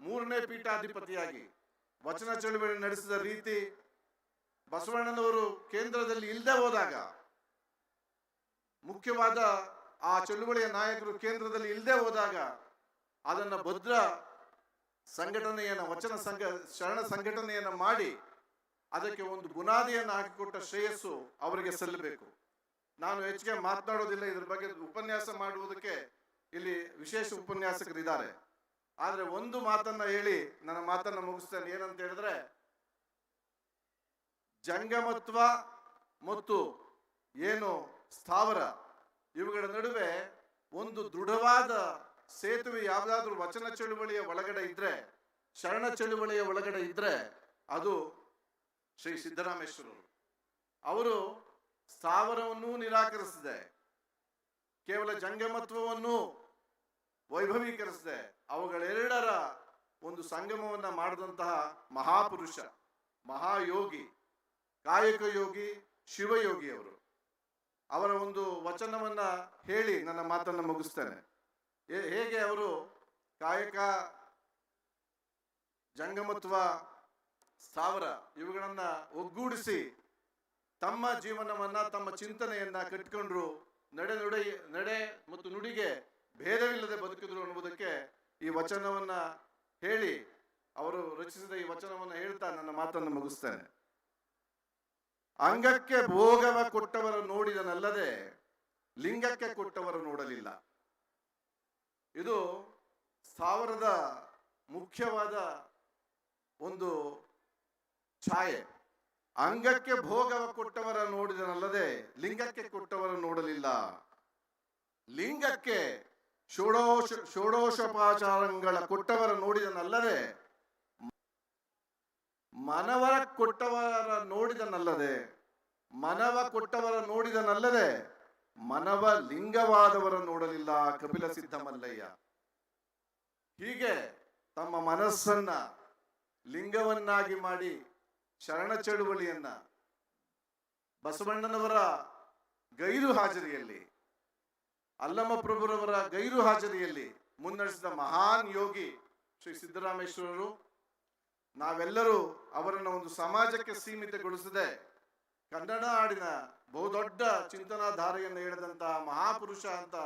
[SPEAKER 3] ಮೂರನೇ ಪೀಠಾಧಿಪತಿಯಾಗಿ ವಚನ ಚಳುವಳಿ ನಡೆಸಿದ ರೀತಿ ಬಸವಣ್ಣನವರು ಕೇಂದ್ರದಲ್ಲಿ ಇಲ್ಲದೆ ಹೋದಾಗ ಮುಖ್ಯವಾದ ಆ ಚಳುವಳಿಯ ನಾಯಕರು ಕೇಂದ್ರದಲ್ಲಿ ಇಲ್ಲದೆ ಹೋದಾಗ ಅದನ್ನ ಭದ್ರ ಸಂಘಟನೆಯನ್ನು, ವಚನ ಸಂಘ, ಶರಣ ಸಂಘಟನೆಯನ್ನು ಮಾಡಿ ಅದಕ್ಕೆ ಒಂದು ಬುನಾದಿಯನ್ನು ಹಾಕಿಕೊಟ್ಟ ಶ್ರೇಯಸ್ಸು ಅವರಿಗೆ ಸಲ್ಲಬೇಕು. ನಾನು ಹೆಚ್ಚಿಗೆ ಮಾತನಾಡೋದಿಲ್ಲ, ಇದ್ರ ಬಗ್ಗೆ ಉಪನ್ಯಾಸ ಮಾಡುವುದಕ್ಕೆ ಇಲ್ಲಿ ವಿಶೇಷ ಉಪನ್ಯಾಸಕರಿದ್ದಾರೆ. ಆದರೆ ಒಂದು ಮಾತನ್ನ ಹೇಳಿ ನನ್ನ ಮಾತನ್ನ ಮುಗಿಸ್ತೇನೆ. ಏನಂತ ಹೇಳಿದ್ರೆ, ಜಂಗಮತ್ವ ಮತ್ತು ಏನು ಸ್ಥಾವರ ಇವುಗಳ ನಡುವೆ ಒಂದು ದೃಢವಾದ ಸೇತುವೆ ಯಾವುದಾದ್ರೂ ವಚನ ಚಳುವಳಿಯ ಒಳಗಡೆ ಇದ್ರೆ, ಶರಣ ಚಳುವಳಿಯ ಒಳಗಡೆ ಇದ್ರೆ ಅದು ಶ್ರೀ ಸಿದ್ದರಾಮೇಶ್ವರರು. ಅವರು ಸ್ಥಾವರವನ್ನು ನಿರಾಕರಿಸಿದೆ, ಕೇವಲ ಜಂಗಮತ್ವವನ್ನು ವೈಭವೀಕರಿಸಿದೆ. ಅವುಗಳೆರಡರ ಒಂದು ಸಂಗಮವನ್ನ ಮಾಡಿದಂತಹ ಮಹಾಪುರುಷ, ಮಹಾಯೋಗಿ, ಕಾಯಕ ಯೋಗಿ, ಶಿವಯೋಗಿ ಅವರು. ಅವರ ಒಂದು ವಚನವನ್ನ ಹೇಳಿ ನನ್ನ ಮಾತನ್ನ ಮುಗಿಸ್ತೇನೆ. ಹೇಗೆ ಅವರು ಕಾಯಕ, ಜಂಗಮತ್ವ ಸ್ಥಾವರ ಇವುಗಳನ್ನ ಒಗ್ಗೂಡಿಸಿ ತಮ್ಮ ಜೀವನವನ್ನ, ತಮ್ಮ ಚಿಂತನೆಯನ್ನ ಕಟ್ಕೊಂಡ್ರು, ನಡೆ ನುಡಿ, ನಡೆ ಮತ್ತು ನುಡಿಗೆ ಭೇದವಿಲ್ಲದೆ ಬದುಕಿದ್ರು ಅನ್ನುವುದಕ್ಕೆ ಈ ವಚನವನ್ನ ಹೇಳಿ, ಅವರು ರಚಿಸಿದ ಈ ವಚನವನ್ನ ಹೇಳ್ತಾ ನನ್ನ ಮಾತನ್ನು ಮುಗಿಸ್ತೇನೆ. ಅಂಗಕ್ಕೆ ಭೋಗವ ಕೊಟ್ಟವರು ನೋಡಿದನಲ್ಲದೆ ಲಿಂಗಕ್ಕೆ ಕೊಟ್ಟವರು ನೋಡಲಿಲ್ಲ. ಇದು ಸಾವಿರದ ಮುಖ್ಯವಾದ ಒಂದು ಛಾಯೆ. ಅಂಗಕ್ಕೆ ಭೋಗವ ಕೊಟ್ಟವರ ನೋಡಿದನಲ್ಲದೆ ಲಿಂಗಕ್ಕೆ ಕೊಟ್ಟವರ ನೋಡಲಿಲ್ಲ. ಲಿಂಗಕ್ಕೆ ಷೋಡೋಷ, ಷೋಡೋಷೋಪಚಾರಗಳ ಕೊಟ್ಟವರ ನೋಡಿದನಲ್ಲದೆ, ಮನವರ ಕೊಟ್ಟವರ ನೋಡಿದನಲ್ಲದೆ, ಮನವ ಕೊಟ್ಟವರ ನೋಡಿದನಲ್ಲದೆ ಮನವ ಲಿಂಗವಾದವರ ನೋಡಲಿಲ್ಲ ಕಪಿಲ ಸಿದ್ಧಮಲ್ಲಯ್ಯ ಹೀಗೆ ತಮ್ಮ ಮನಸ್ಸನ್ನ ಲಿಂಗವನ್ನಾಗಿ ಮಾಡಿ ಶರಣ ಚಳುವಳಿಯನ್ನ ಬಸವಣ್ಣನವರ ಗೈರು ಹಾಜರಿಯಲ್ಲಿ ಅಲ್ಲಮ್ಮ ಪ್ರಭುರವರ ಗೈರು ಹಾಜರಿಯಲ್ಲಿ ಮುನ್ನಡೆಸಿದ ಮಹಾನ್ ಯೋಗಿ ಶ್ರೀ ಸಿದ್ದರಾಮೇಶ್ವರರು, ನಾವೆಲ್ಲರೂ ಅವರನ್ನ ಒಂದು ಸಮಾಜಕ್ಕೆ ಸೀಮಿತಗೊಳಿಸದೆ ಕನ್ನಡ ನಾಡಿನ ಬಹುದೊಡ್ಡ ಚಿಂತನಾಧಾರೆಯನ್ನು ಹೇಳಿದಂತಹ ಮಹಾಪುರುಷ ಅಂತ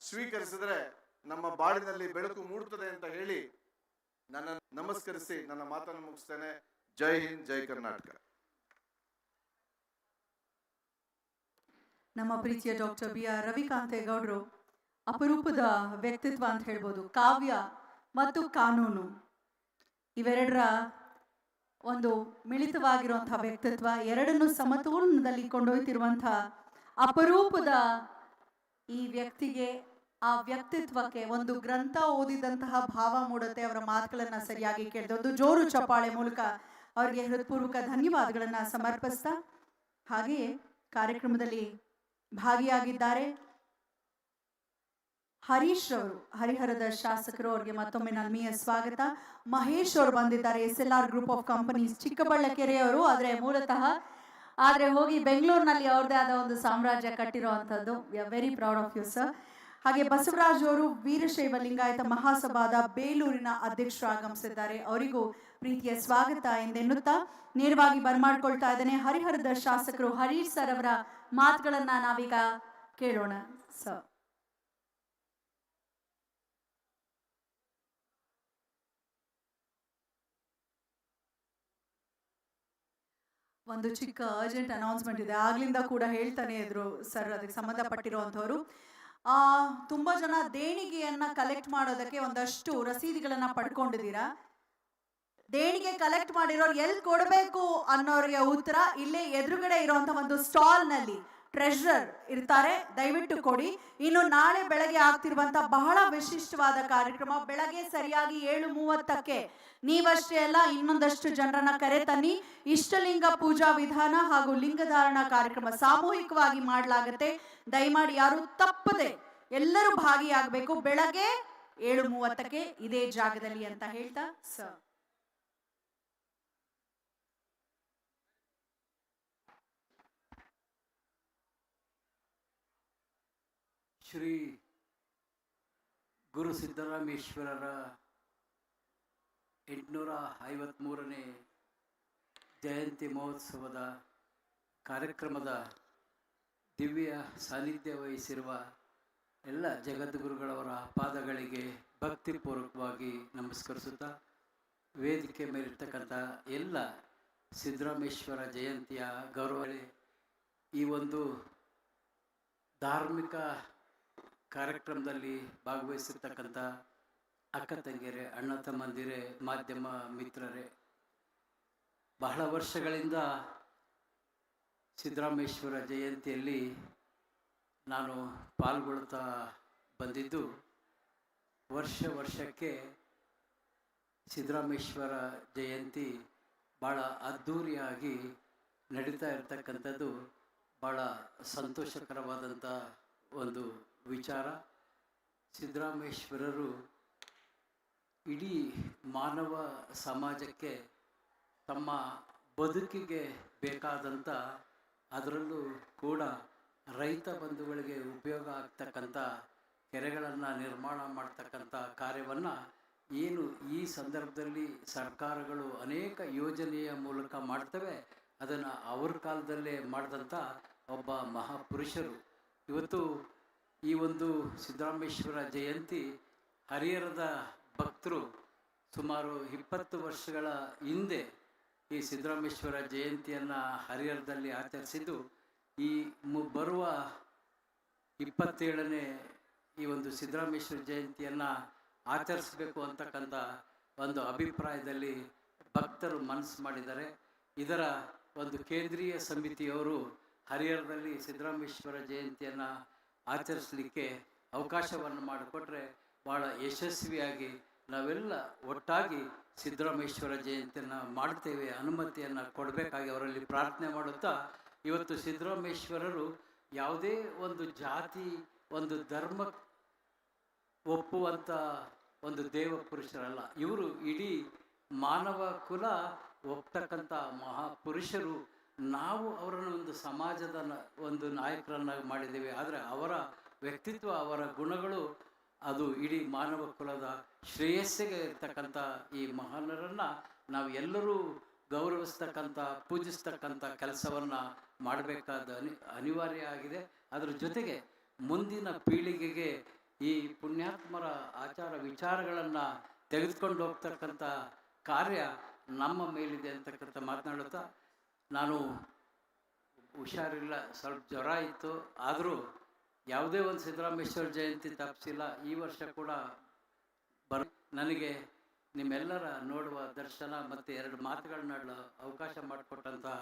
[SPEAKER 3] ಸ್ವೀಕರಿಸಿದ್ರೆ ನಮ್ಮ ಬಾಳಿನಲ್ಲಿ ಬೆಳಕು ಮೂಡುತ್ತದೆ ಅಂತ ಹೇಳಿ ನನ್ನ ನಮಸ್ಕರಿಸಿ ನನ್ನ ಮಾತನ್ನು ಮುಗಿಸ್ತೇನೆ. ಜೈ ಹಿಂದ್, ಜೈ ಕರ್ನಾಟಕ.
[SPEAKER 2] ನಮ್ಮ ಪ್ರೀತಿಯ ಡಾಕ್ಟರ್ ಬಿ ಆರ್ ರವಿಕಾಂತೇಗೌಡರು, ಅಪರೂಪದ ವ್ಯಕ್ತಿತ್ವ ಅಂತ ಹೇಳ್ಬೋದು, ಕಾವ್ಯ ಮತ್ತು ಕಾನೂನು. ಇವೆರಡರ ಒಂದು ಮಿಳಿತವಾಗಿರುವಂತಹ ವ್ಯಕ್ತಿತ್ವ ಎರಡನ್ನು ಸಮತೋಲನದಲ್ಲಿ ಕೊಂಡೊಯ್ತಿರುವಂತಹ ಅಪರೂಪದ ಈ ವ್ಯಕ್ತಿಗೆ, ಆ ವ್ಯಕ್ತಿತ್ವಕ್ಕೆ ಒಂದು ಗ್ರಂಥ ಓದಿದಂತಹ ಭಾವ ಮೂಡುತ್ತೆ. ಅವರ ಮಾತುಗಳನ್ನ ಸರಿಯಾಗಿ ಕೇಳಿದೆ, ಒಂದು ಜೋರು ಚಪ್ಪಾಳೆ ಮೂಲಕ ಅವರಿಗೆ ಹೃತ್ಪೂರ್ವಕ ಧನ್ಯವಾದಗಳನ್ನ ಸಮರ್ಪಿಸ್ತಾ, ಹಾಗೆಯೇ ಕಾರ್ಯಕ್ರಮದಲ್ಲಿ ಭಾಗಿಯಾಗಿದ್ದಾರೆ. ಹರೀಶ್ ಅವರು, ಹರಿಹರದ ಶಾಸಕರು ಅವರಿಗೆ ಮತ್ತೊಮ್ಮೆ ನಲ್ಮಿಯ ಸ್ವಾಗತ. ಮಹೇಶ್ ಅವರು ಬಂದಿದ್ದಾರೆ S L R group of companies Chikkaballakere ಅವರು ಆದರೆ ಮೂಲತಃ, ಆದ್ರೆ ಹೋಗಿ ಬೆಂಗಳೂರಿನಲ್ಲಿ ಅವ್ರದೇ ಆದ ಒಂದು ಸಾಮ್ರಾಜ್ಯ ಕಟ್ಟಿರುವಂತದ್ದು we are very proud of you sir ಹಾಗೆ ಬಸವರಾಜ್ ಅವರು ವೀರಶೈವ ಲಿಂಗಾಯತ ಮಹಾಸಭಾದ ಬೇಲೂರಿನ ಅಧ್ಯಕ್ಷರು ಆಗಮಿಸಿದ್ದಾರೆ. ಅವರಿಗೂ ಪ್ರೀತಿಯ ಸ್ವಾಗತ ಎಂದೆನ್ನುತ್ತಾ ನೇರವಾಗಿ ಬರ್ಮಾಡ್ಕೊಳ್ತಾ ಇದ್ದೇನೆ. ಹರಿಹರದ ಶಾಸಕರು ಹರೀಶ್ ಸರ್ ಅವರ ಮಾತುಗಳನ್ನ ನಾವೀಗ ಕೇಳೋಣ ಸರ್ ಒಂದು ಚಿಕ್ಕ ಅರ್ಜೆಂಟ್ ಅನೌನ್ಸ್ಮೆಂಟ್ ಇದೆ. ಆಗ್ಲಿಂದ ಕೂಡ ಹೇಳ್ತಾನೆ ಇದ್ರು ಸರ್, ಅದಕ್ಕೆ ಸಂಬಂಧಪಟ್ಟಿರುವಂಥವ್ರು. ಆ, ತುಂಬಾ ಜನ ದೇಣಿಗೆಯನ್ನ ಕಲೆಕ್ಟ್ ಮಾಡೋದಕ್ಕೆ ಒಂದಷ್ಟು ರಸೀದಿಗಳನ್ನ ಪಡ್ಕೊಂಡಿದ್ದೀರಾ? ದೇಣಿಗೆ ಕಲೆಕ್ಟ್ ಮಾಡಿರೋರು ಎಲ್ಲಿ ಕೊಡಬೇಕು ಅನ್ನೋರಿಗೆ ಉತ್ತರ ಇಲ್ಲೇ ಎದುರುಗಡೆ ಇರುವಂತ ಒಂದು ಸ್ಟಾಲ್ನಲ್ಲಿ. ಟ್ರೆಷರರ್ ಇರ್ತಾರೆ. ದಯವಿಟ್ಟು ಕೊಡಿ. ಇನ್ನು ನಾಳೆ ಬೆಳಗ್ಗೆ ಆಗ್ತಿರುವಂತಹ ಬಹಳ ವಿಶಿಷ್ಟವಾದ ಕಾರ್ಯಕ್ರಮ ಬೆಳಗ್ಗೆ ಸರಿಯಾಗಿ ಏಳು ಮೂವತ್ತಕ್ಕೆ ನೀವಷ್ಟೇ ಅಲ್ಲ, ಇನ್ನೊಂದಷ್ಟು ಜನರನ್ನ ಕರೆ ತನ್ನಿ. ಇಷ್ಟಲಿಂಗ ಪೂಜಾ ವಿಧಾನ ಹಾಗೂ ಲಿಂಗಧಾರಣ ಕಾರ್ಯಕ್ರಮ ಸಾಮೂಹಿಕವಾಗಿ ಮಾಡಲಾಗುತ್ತೆ. ದಯಮಾಡಿ ಯಾರು ತಪ್ಪದೆ ಎಲ್ಲರೂ ಭಾಗಿಯಾಗಬೇಕು. ಬೆಳಗ್ಗೆ ಏಳು ಮೂವತ್ತಕ್ಕೆ ಇದೇ ಜಾಗದಲ್ಲಿ ಅಂತ ಹೇಳ್ತಾ ಸರ್
[SPEAKER 4] ಶ್ರೀ ಗುರು ಸಿದ್ದರಾಮೇಶ್ವರರ ಎಂಟುನೂರ ಐವತ್ತ್ಮೂರನೇ ಜಯಂತಿ ಮಹೋತ್ಸವದ ಕಾರ್ಯಕ್ರಮದ ದಿವ್ಯ ಸಾನ್ನಿಧ್ಯ ವಹಿಸಿರುವ ಎಲ್ಲ ಜಗದ್ಗುರುಗಳವರ ಪಾದಗಳಿಗೆ ಭಕ್ತಿಪೂರ್ವಕವಾಗಿ ನಮಸ್ಕರಿಸುತ್ತಾ ವೇದಿಕೆ ಮೇಲಿರ್ತಕ್ಕಂಥ ಎಲ್ಲ ಸಿದ್ದರಾಮೇಶ್ವರ ಜಯಂತಿಯ ಗೌರವ ಈ ಒಂದು ಧಾರ್ಮಿಕ ಕಾರ್ಯಕ್ರಮದಲ್ಲಿ ಭಾಗವಹಿಸಿರ್ತಕ್ಕಂಥ ಅಕ್ಕ ತಂಗಿಯರೆ, ಅಣ್ಣ ತಮ್ಮಂದಿರೇ, ಮಾಧ್ಯಮ ಮಿತ್ರರೇ, ಬಹಳ ವರ್ಷಗಳಿಂದ ಸಿದ್ದರಾಮೇಶ್ವರ ಜಯಂತಿಯಲ್ಲಿ ನಾನು ಪಾಲ್ಗೊಳ್ತಾ ಬಂದಿದ್ದು, ವರ್ಷ ವರ್ಷಕ್ಕೆ ಸಿದ್ದರಾಮೇಶ್ವರ ಜಯಂತಿ ಭಾಳ ಅದ್ಧೂರಿಯಾಗಿ ನಡೀತಾ ಇರ್ತಕ್ಕಂಥದ್ದು ಭಾಳ ಸಂತೋಷಕರವಾದಂಥ ಒಂದು ವಿಚಾರ. ಸಿದ್ದರಾಮೇಶ್ವರರು ಇಡೀ ಮಾನವ ಸಮಾಜಕ್ಕೆ ತಮ್ಮ ಬದುಕಿಗೆ ಬೇಕಾದಂಥ ಅದರಲ್ಲೂ ಕೂಡ ರೈತ ಬಂಧುಗಳಿಗೆ ಉಪಯೋಗ ಆಗ್ತಕ್ಕಂಥ ಕೆರೆಗಳನ್ನು ನಿರ್ಮಾಣ ಮಾಡ್ತಕ್ಕಂಥ ಕಾರ್ಯವನ್ನು ಏನು ಈ ಸಂದರ್ಭದಲ್ಲಿ ಸರ್ಕಾರಗಳು ಅನೇಕ ಯೋಜನೆಯ ಮೂಲಕ ಮಾಡ್ತವೆ, ಅದನ್ನು ಅವ್ರ ಕಾಲದಲ್ಲೇ ಮಾಡಿದಂಥ ಒಬ್ಬ ಮಹಾಪುರುಷರು. ಇವತ್ತು ಈ ಒಂದು ಸಿದ್ದರಾಮೇಶ್ವರ ಜಯಂತಿ ಹರಿಹರದ ಭಕ್ತರು ಸುಮಾರು ಇಪ್ಪತ್ತು ವರ್ಷಗಳ ಹಿಂದೆ ಈ ಸಿದ್ದರಾಮೇಶ್ವರ ಜಯಂತಿಯನ್ನು ಹರಿಹರದಲ್ಲಿ ಆಚರಿಸಿದ್ದು, ಈ ಮು ಬರುವ ಇಪ್ಪತ್ತೇಳನೇ ಈ ಒಂದು ಸಿದ್ದರಾಮೇಶ್ವರ ಜಯಂತಿಯನ್ನು ಆಚರಿಸಬೇಕು ಅಂತಕ್ಕಂಥ ಒಂದು ಅಭಿಪ್ರಾಯದಲ್ಲಿ ಭಕ್ತರು ಮನಸ್ಸು ಮಾಡಿದ್ದಾರೆ. ಇದರ ಒಂದು ಕೇಂದ್ರೀಯ ಸಮಿತಿಯವರು ಹರಿಹರದಲ್ಲಿ ಸಿದ್ದರಾಮೇಶ್ವರ ಜಯಂತಿಯನ್ನು ಆಚರಿಸಲಿಕ್ಕೆ ಅವಕಾಶವನ್ನು ಮಾಡಿಕೊಟ್ರೆ ಭಾಳ ಯಶಸ್ವಿಯಾಗಿ ನಾವೆಲ್ಲ ಒಟ್ಟಾಗಿ ಸಿದ್ದರಾಮೇಶ್ವರ ಜಯಂತಿಯನ್ನು ಮಾಡ್ತೇವೆ ಅನುಮತಿಯನ್ನು ಕೊಡಬೇಕಾಗಿ ಅವರಲ್ಲಿ ಪ್ರಾರ್ಥನೆ ಮಾಡುತ್ತಾ, ಇವತ್ತು ಸಿದ್ದರಾಮೇಶ್ವರರು ಯಾವುದೇ ಒಂದು ಜಾತಿ, ಒಂದು ಧರ್ಮ ಒಪ್ಪುವಂಥ ಒಂದು ದೇವ ಪುರುಷರಲ್ಲ ಇವರು ಇಡೀ ಮಾನವ ಕುಲ ಒಪ್ತಕ್ಕಂಥ ಮಹಾಪುರುಷರು ನಾವು ಅವರನ್ನು ಒಂದು ಸಮಾಜದ ಒಂದು ನಾಯಕರನ್ನಾಗಿ ಮಾಡಿದ್ದೇವೆ. ಆದರೆ ಅವರ ವ್ಯಕ್ತಿತ್ವ, ಅವರ ಗುಣಗಳು ಅದು ಇಡೀ ಮಾನವ ಕುಲದ ಶ್ರೇಯಸ್ಸಿಗೆ ಇರ್ತಕ್ಕಂಥ ಈ ಮಹಾನರನ್ನು ನಾವು ಎಲ್ಲರೂ ಗೌರವಿಸ್ತಕ್ಕಂಥ, ಪೂಜಿಸ್ತಕ್ಕಂಥ ಕೆಲಸವನ್ನು ಮಾಡಬೇಕಾದ ಅನಿ, ಅನಿವಾರ್ಯ ಆಗಿದೆ. ಅದರ ಜೊತೆಗೆ ಮುಂದಿನ ಪೀಳಿಗೆಗೆ ಈ ಪುಣ್ಯಾತ್ಮರ ಆಚಾರ ವಿಚಾರಗಳನ್ನು ತೆಗೆದುಕೊಂಡು ಹೋಗ್ತಕ್ಕಂಥ ಕಾರ್ಯ ನಮ್ಮ ಮೇಲಿದೆ ಅಂತಕ್ಕಂಥ ಮಾತನಾಡುತ್ತಾ ನಾನು ಹುಷಾರಿಲ್ಲ, ಸ್ವಲ್ಪ ಜ್ವರ ಇತ್ತು. ಆದರೂ ಯಾವುದೇ ಒಂದು ಸಿದ್ದರಾಮೇಶ್ವರ ಜಯಂತಿ ತಪ್ಪಿಸಿಲ್ಲ ಈ ವರ್ಷ ಕೂಡ ಬರ, ನನಗೆ ನಿಮ್ಮೆಲ್ಲರ ನೋಡುವ ದರ್ಶನ ಮತ್ತು ಎರಡು ಮಾತುಗಳನ್ನಾಡಲು ಅವಕಾಶ ಮಾಡಿಕೊಟ್ಟಂತಹ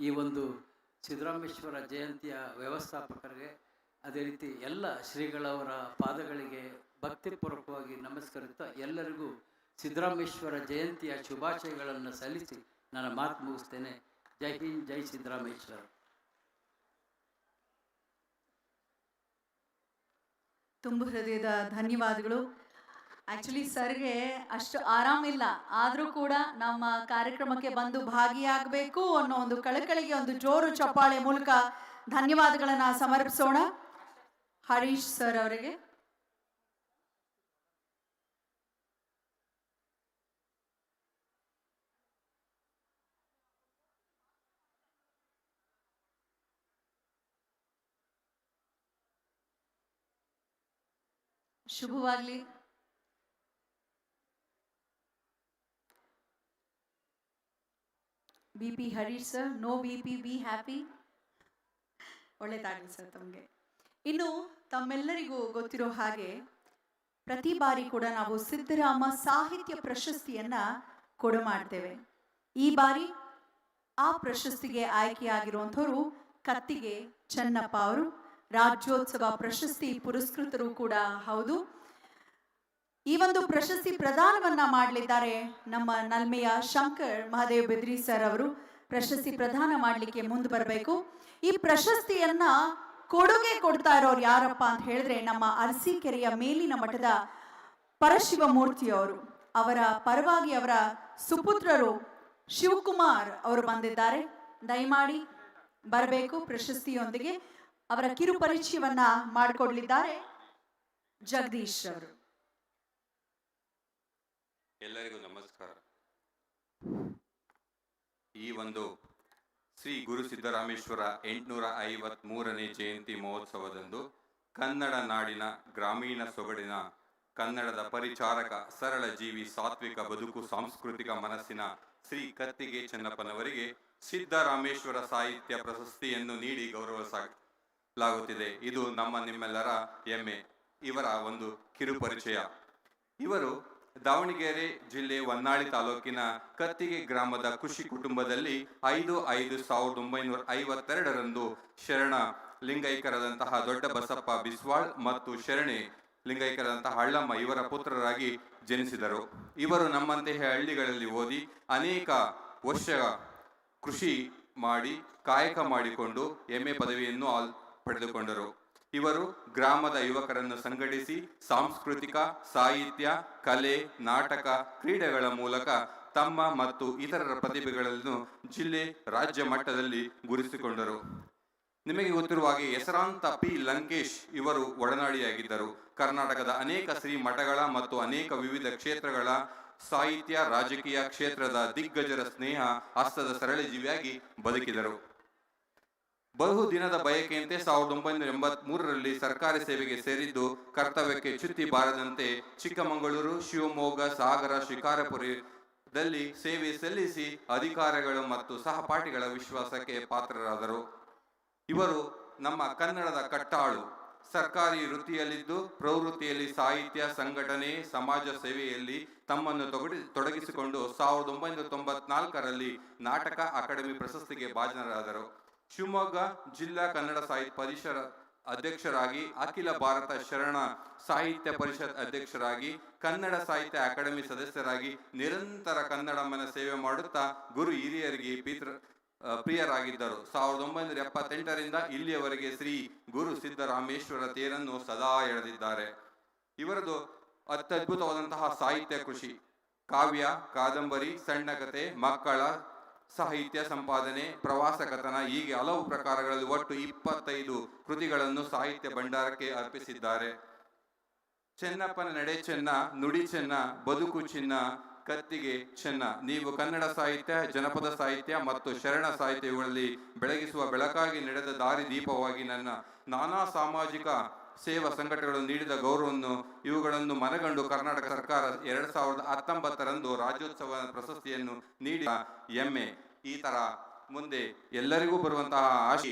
[SPEAKER 4] ಈ ಒಂದು ಸಿದ್ದರಾಮೇಶ್ವರ ಜಯಂತಿಯ ವ್ಯವಸ್ಥಾಪಕರಿಗೆ, ಅದೇ ರೀತಿ ಎಲ್ಲ ಶ್ರೀಗಳವರ ಪಾದಗಳಿಗೆ ಭಕ್ತಿಪೂರ್ವಕವಾಗಿ ನಮಸ್ಕರಿಸ್ತಾ ಎಲ್ಲರಿಗೂ ಸಿದ್ದರಾಮೇಶ್ವರ ಜಯಂತಿಯ ಶುಭಾಶಯಗಳನ್ನು ಸಲ್ಲಿಸಿ ನನ್ನ ಮಾತು ಮುಗಿಸ್ತೇನೆ. ಜೈ ಹಿಂದ್, ಜೈ ಸಿದ್ದರಾಮೇಶ್ವರ
[SPEAKER 2] ತುಂಬ ಹೃದಯದ ಧನ್ಯವಾದಗಳು. ಆಕ್ಚುಲಿ ಸರ್ಗೆ ಅಷ್ಟು ಆರಾಮಿಲ್ಲ ಆದರೂ ಕೂಡ ನಮ್ಮ ಕಾರ್ಯಕ್ರಮಕ್ಕೆ ಬಂದು ಭಾಗಿಯಾಗಬೇಕು ಅನ್ನೋ ಒಂದು ಕಳಕಳಿಗೆ ಒಂದು ಜೋರು ಚಪ್ಪಾಳೆ ಮೂಲಕ ಧನ್ಯವಾದಗಳನ್ನು ಸಮರ್ಪಿಸೋಣ. ಹರೀಶ್ ಸರ್ ಅವರಿಗೆ. ಶುಭವಾಗ್ಲಿ. B P Harish sir, no B P, be happy. Sir ತಮಗೆ. ಇನ್ನು ತಮ್ಮೆಲ್ಲರಿಗೂ ಗೊತ್ತಿರೋ ಹಾಗೆ ಪ್ರತಿ ಬಾರಿ ಕೂಡ ನಾವು ಸಿದ್ದರಾಮ ಸಾಹಿತ್ಯ ಪ್ರಶಸ್ತಿಯನ್ನ ಕೊಡು ಮಾಡ್ತೇವೆ. ಈ ಬಾರಿ ಆ ಪ್ರಶಸ್ತಿಗೆ ಆಯ್ಕೆಯಾಗಿರುವಂಥವರು ಕತ್ತಿಗೆ ಚೆನ್ನಪ್ಪ ಅವರು. ರಾಜ್ಯೋತ್ಸವ ಪ್ರಶಸ್ತಿ ಪುರಸ್ಕೃತರು ಕೂಡ, ಹೌದು. ಈ ಒಂದು ಪ್ರಶಸ್ತಿ ಪ್ರದಾನವನ್ನ ಮಾಡಲಿದ್ದಾರೆ ನಮ್ಮ ನಲ್ಮೆಯ ಶಂಕರ್ ಮಹದೇವ್ ಬೆದ್ರಿ ಸರ್ ಅವರು. ಪ್ರಶಸ್ತಿ ಪ್ರದಾನ ಮಾಡಲಿಕ್ಕೆ ಮುಂದೆ ಬರಬೇಕು. ಈ ಪ್ರಶಸ್ತಿಯನ್ನ ಕೊಡುಗೆ ಕೊಡ್ತಾ ಇರೋರು ಯಾರಪ್ಪ ಅಂತ ಹೇಳಿದ್ರೆ ನಮ್ಮ ಅರಸೀಕೆರೆಯ ಮೇಲಿನ ಮಠದ ಪರಶಿವಮೂರ್ತಿಯವರು ಅವರ ಪರವಾಗಿ ಅವರ ಸುಪುತ್ರರು ಶಿವಕುಮಾರ್ ಅವರು ಬಂದಿದ್ದಾರೆ. ದಯಮಾಡಿ ಬರಬೇಕು ಪ್ರಶಸ್ತಿಯೊಂದಿಗೆ. ಅವರ ಕಿರು ಪರಿಚಯವನ್ನ ಮಾಡಿಕೊಡ್ಲಿದ್ದಾರೆ. ಜಗದೀಶ್ ಅವರು
[SPEAKER 5] ಎಲ್ಲರಿಗೂ ನಮಸ್ಕಾರ. ಈ ಒಂದು ಶ್ರೀ ಗುರು ಸಿದ್ದರಾಮೇಶ್ವರ ಎಂಟುನೂರ ಐವತ್ ಮೂರನೇ ಜಯಂತಿ ಮಹೋತ್ಸವದಂದು ಕನ್ನಡ ನಾಡಿನ ಗ್ರಾಮೀಣ ಸೊಗಡಿನ ಕನ್ನಡದ ಪರಿಚಾರಕ, ಸರಳ ಜೀವಿ, ಸಾತ್ವಿಕ ಬದುಕು, ಸಾಂಸ್ಕೃತಿಕ ಮನಸ್ಸಿನ ಶ್ರೀ ಕತ್ತಿಗೆ ಚೆನ್ನಪ್ಪನವರಿಗೆ ಸಿದ್ದರಾಮೇಶ್ವರ ಸಾಹಿತ್ಯ ಪ್ರಶಸ್ತಿಯನ್ನು ನೀಡಿ ಗೌರವಿಸಲಾಗುತ್ತಿದೆ ಇದು ನಮ್ಮ ನಿಮ್ಮೆಲ್ಲರ ಹೆಮ್ಮೆ. ಇವರ ಒಂದು ಕಿರು ಪರಿಚಯ ಇವರು ದಾವಣಗೆರೆ ಜಿಲ್ಲೆ ಹೊನ್ನಾಳಿ ತಾಲೂಕಿನ ಕತ್ತಿಗೆ ಗ್ರಾಮದ ಕೃಷಿ ಕುಟುಂಬದಲ್ಲಿ ಐದು ಐದು ಸಾವಿರದ ಒಂಬೈನೂರ ಐವತ್ತೆರಡರಂದು ಶರಣ ಲಿಂಗೈಕ್ಯರಾದಂತಹ ದೊಡ್ಡ ಬಸಪ್ಪ ಬಿಸ್ವಾಳ್ ಮತ್ತು ಶರಣೆ ಲಿಂಗೈಕ್ಯರಾದಂತಹ ಹಳ್ಳಮ್ಮ ಇವರ ಪುತ್ರರಾಗಿ ಜನಿಸಿದರು. ಇವರು ನಮ್ಮಂತೆಯೇ ಹಳ್ಳಿಗಳಲ್ಲಿ ಓದಿ ಅನೇಕ ವರ್ಷ ಕೃಷಿ ಮಾಡಿ, ಕಾಯಕ ಮಾಡಿಕೊಂಡು ಎಂ ಎ ಪದವಿಯನ್ನು ಪಡೆದುಕೊಂಡರು. ಇವರು ಗ್ರಾಮದ ಯುವಕರನ್ನು ಸಂಘಟಿಸಿ ಸಾಂಸ್ಕೃತಿಕ, ಸಾಹಿತ್ಯ, ಕಲೆ, ನಾಟಕ ಕ್ರೀಡೆಗಳ ಮೂಲಕ ತಮ್ಮ ಮತ್ತು ಇತರರ ಪ್ರತಿಭೆಗಳನ್ನು ಜಿಲ್ಲೆ, ರಾಜ್ಯ ಮಟ್ಟದಲ್ಲಿ ಗುರುತಿಸಿಕೊಂಡರು. ನಿಮಗೆ ಗೊತ್ತಿರುವ ಹಾಗೆ ಹೆಸರಾಂತ ಪಿ. ಲಂಕೇಶ್ ಇವರು ಒಡನಾಡಿಯಾಗಿದ್ದರು ಕರ್ನಾಟಕದ ಅನೇಕ ಶ್ರೀ ಮಠಗಳ ಮತ್ತು ಅನೇಕ ವಿವಿಧ ಕ್ಷೇತ್ರಗಳ ಸಾಹಿತ್ಯ, ರಾಜಕೀಯ ಕ್ಷೇತ್ರದ ದಿಗ್ಗಜರ ಸ್ನೇಹ, ಹಸ್ತದ ಸರಳಜೀವಿಯಾಗಿ ಬದುಕಿದರು. ಬಹು ದಿನದ ಬಯಕೆಯಂತೆ ಸಾವಿರದ ಒಂಬೈನೂರ ಎಂಬತ್ ಮೂರರಲ್ಲಿ ಸರ್ಕಾರಿ ಸೇವೆಗೆ ಸೇರಿದ್ದು ಕರ್ತವ್ಯಕ್ಕೆ ಚ್ಯುತಿ ಬಾರದಂತೆ ಚಿಕ್ಕಮಗಳೂರು, ಶಿವಮೊಗ್ಗ, ಸಾಗರ, ಶಿಕಾರಪುರದಲ್ಲಿ ಸೇವೆ ಸಲ್ಲಿಸಿ ಅಧಿಕಾರಿಗಳು ಮತ್ತು ಸಹಪಾಠಿಗಳ ವಿಶ್ವಾಸಕ್ಕೆ ಪಾತ್ರರಾದರು. ಇವರು ನಮ್ಮ ಕನ್ನಡದ ಕಟ್ಟಾಳು. ಸರ್ಕಾರಿ ವೃತ್ತಿಯಲ್ಲಿದ್ದು ಪ್ರವೃತ್ತಿಯಲ್ಲಿ ಸಾಹಿತ್ಯ, ಸಂಘಟನೆ, ಸಮಾಜ ಸೇವೆಯಲ್ಲಿ ತಮ್ಮನ್ನು ತೊಡಗಿಸಿಕೊಂಡು ಸಾವಿರದ ಒಂಬೈನೂರ ತೊಂಬತ್ನಾಲ್ಕರಲ್ಲಿ ನಾಟಕ ಅಕಾಡೆಮಿ ಪ್ರಶಸ್ತಿಗೆ ಭಾಜನರಾದರು. ಶಿವಮೊಗ್ಗ ಜಿಲ್ಲಾ ಕನ್ನಡ ಸಾಹಿತ್ಯ ಪರಿಷರ ಅಧ್ಯಕ್ಷರಾಗಿ ಅಖಿಲ ಭಾರತ ಶರಣ ಸಾಹಿತ್ಯ ಪರಿಷತ್ ಅಧ್ಯಕ್ಷರಾಗಿ, ಕನ್ನಡ ಸಾಹಿತ್ಯ ಅಕಾಡೆಮಿ ಸದಸ್ಯರಾಗಿ, ನಿರಂತರ ಕನ್ನಡಮ್ಮನ ಸೇವೆ ಮಾಡುತ್ತಾ ಗುರು ಹಿರಿಯರಿಗೆ ಪಿತೃ ಪ್ರಿಯರಾಗಿದ್ದರು. ಸಾವಿರದ ಒಂಬೈನೂರ ಎಪ್ಪತ್ತೆಂಟರಿಂದ ಇಲ್ಲಿಯವರೆಗೆ ಶ್ರೀ ಗುರು ಸಿದ್ದರಾಮೇಶ್ವರ ತೇರನ್ನು ಸದಾ ಎಳೆದಿದ್ದಾರೆ. ಇವರದು ಅತ್ಯದ್ಭುತವಾದಂತಹ ಸಾಹಿತ್ಯ ಕೃಷಿ. ಕಾವ್ಯ, ಕಾದಂಬರಿ, ಸಣ್ಣ ಕಥೆ ಮಕ್ಕಳ ಸಾಹಿತ್ಯ ಸಂಪಾದನೆ, ಪ್ರವಾಸ ಕಥನ ಹೀಗೆ ಹಲವು ಪ್ರಕಾರಗಳಲ್ಲಿ ಒಟ್ಟು ಇಪ್ಪತ್ತೈದು ಕೃತಿಗಳನ್ನು ಸಾಹಿತ್ಯ ಭಂಡಾರಕ್ಕೆ ಅರ್ಪಿಸಿದ್ದಾರೆ. ಚೆನ್ನಪ್ಪನ ನಡೆ ಚೆನ್ನ, ನುಡಿ ಚೆನ್ನ, ಬದುಕು ಚಿನ್ನ, ಕತ್ತಿಗೆ ಚೆನ್ನ. ನೀವು ಕನ್ನಡ ಸಾಹಿತ್ಯ, ಜನಪದ ಸಾಹಿತ್ಯ ಮತ್ತು ಶರಣ ಸಾಹಿತ್ಯಗಳಲ್ಲಿ ಬೆಳಗಿಸುವ ಬೆಳಕಾಗಿ ನಡೆದ ದಾರಿ ದೀಪವಾಗಿ ನನ್ನ ನಾನಾ ಸಾಮಾಜಿಕ ಸೇವಾ ಸಂಘಟನೆಗಳು ನೀಡಿದ ಗೌರವವನ್ನು ಇವುಗಳನ್ನು ಮನಗಂಡು ಕರ್ನಾಟಕ ಸರ್ಕಾರ ಎರಡ್ ಸಾವಿರದ ಹತ್ತೊಂಬತ್ತರಂದು ರಾಜ್ಯೋತ್ಸವ ಪ್ರಶಸ್ತಿಯನ್ನು ನೀಡಿದ ಹೆಮ್ಮೆ ಈ ತರ ಮುಂದೆ ಎಲ್ಲರಿಗೂ ಬರುವಂತಹ ಆಶೆ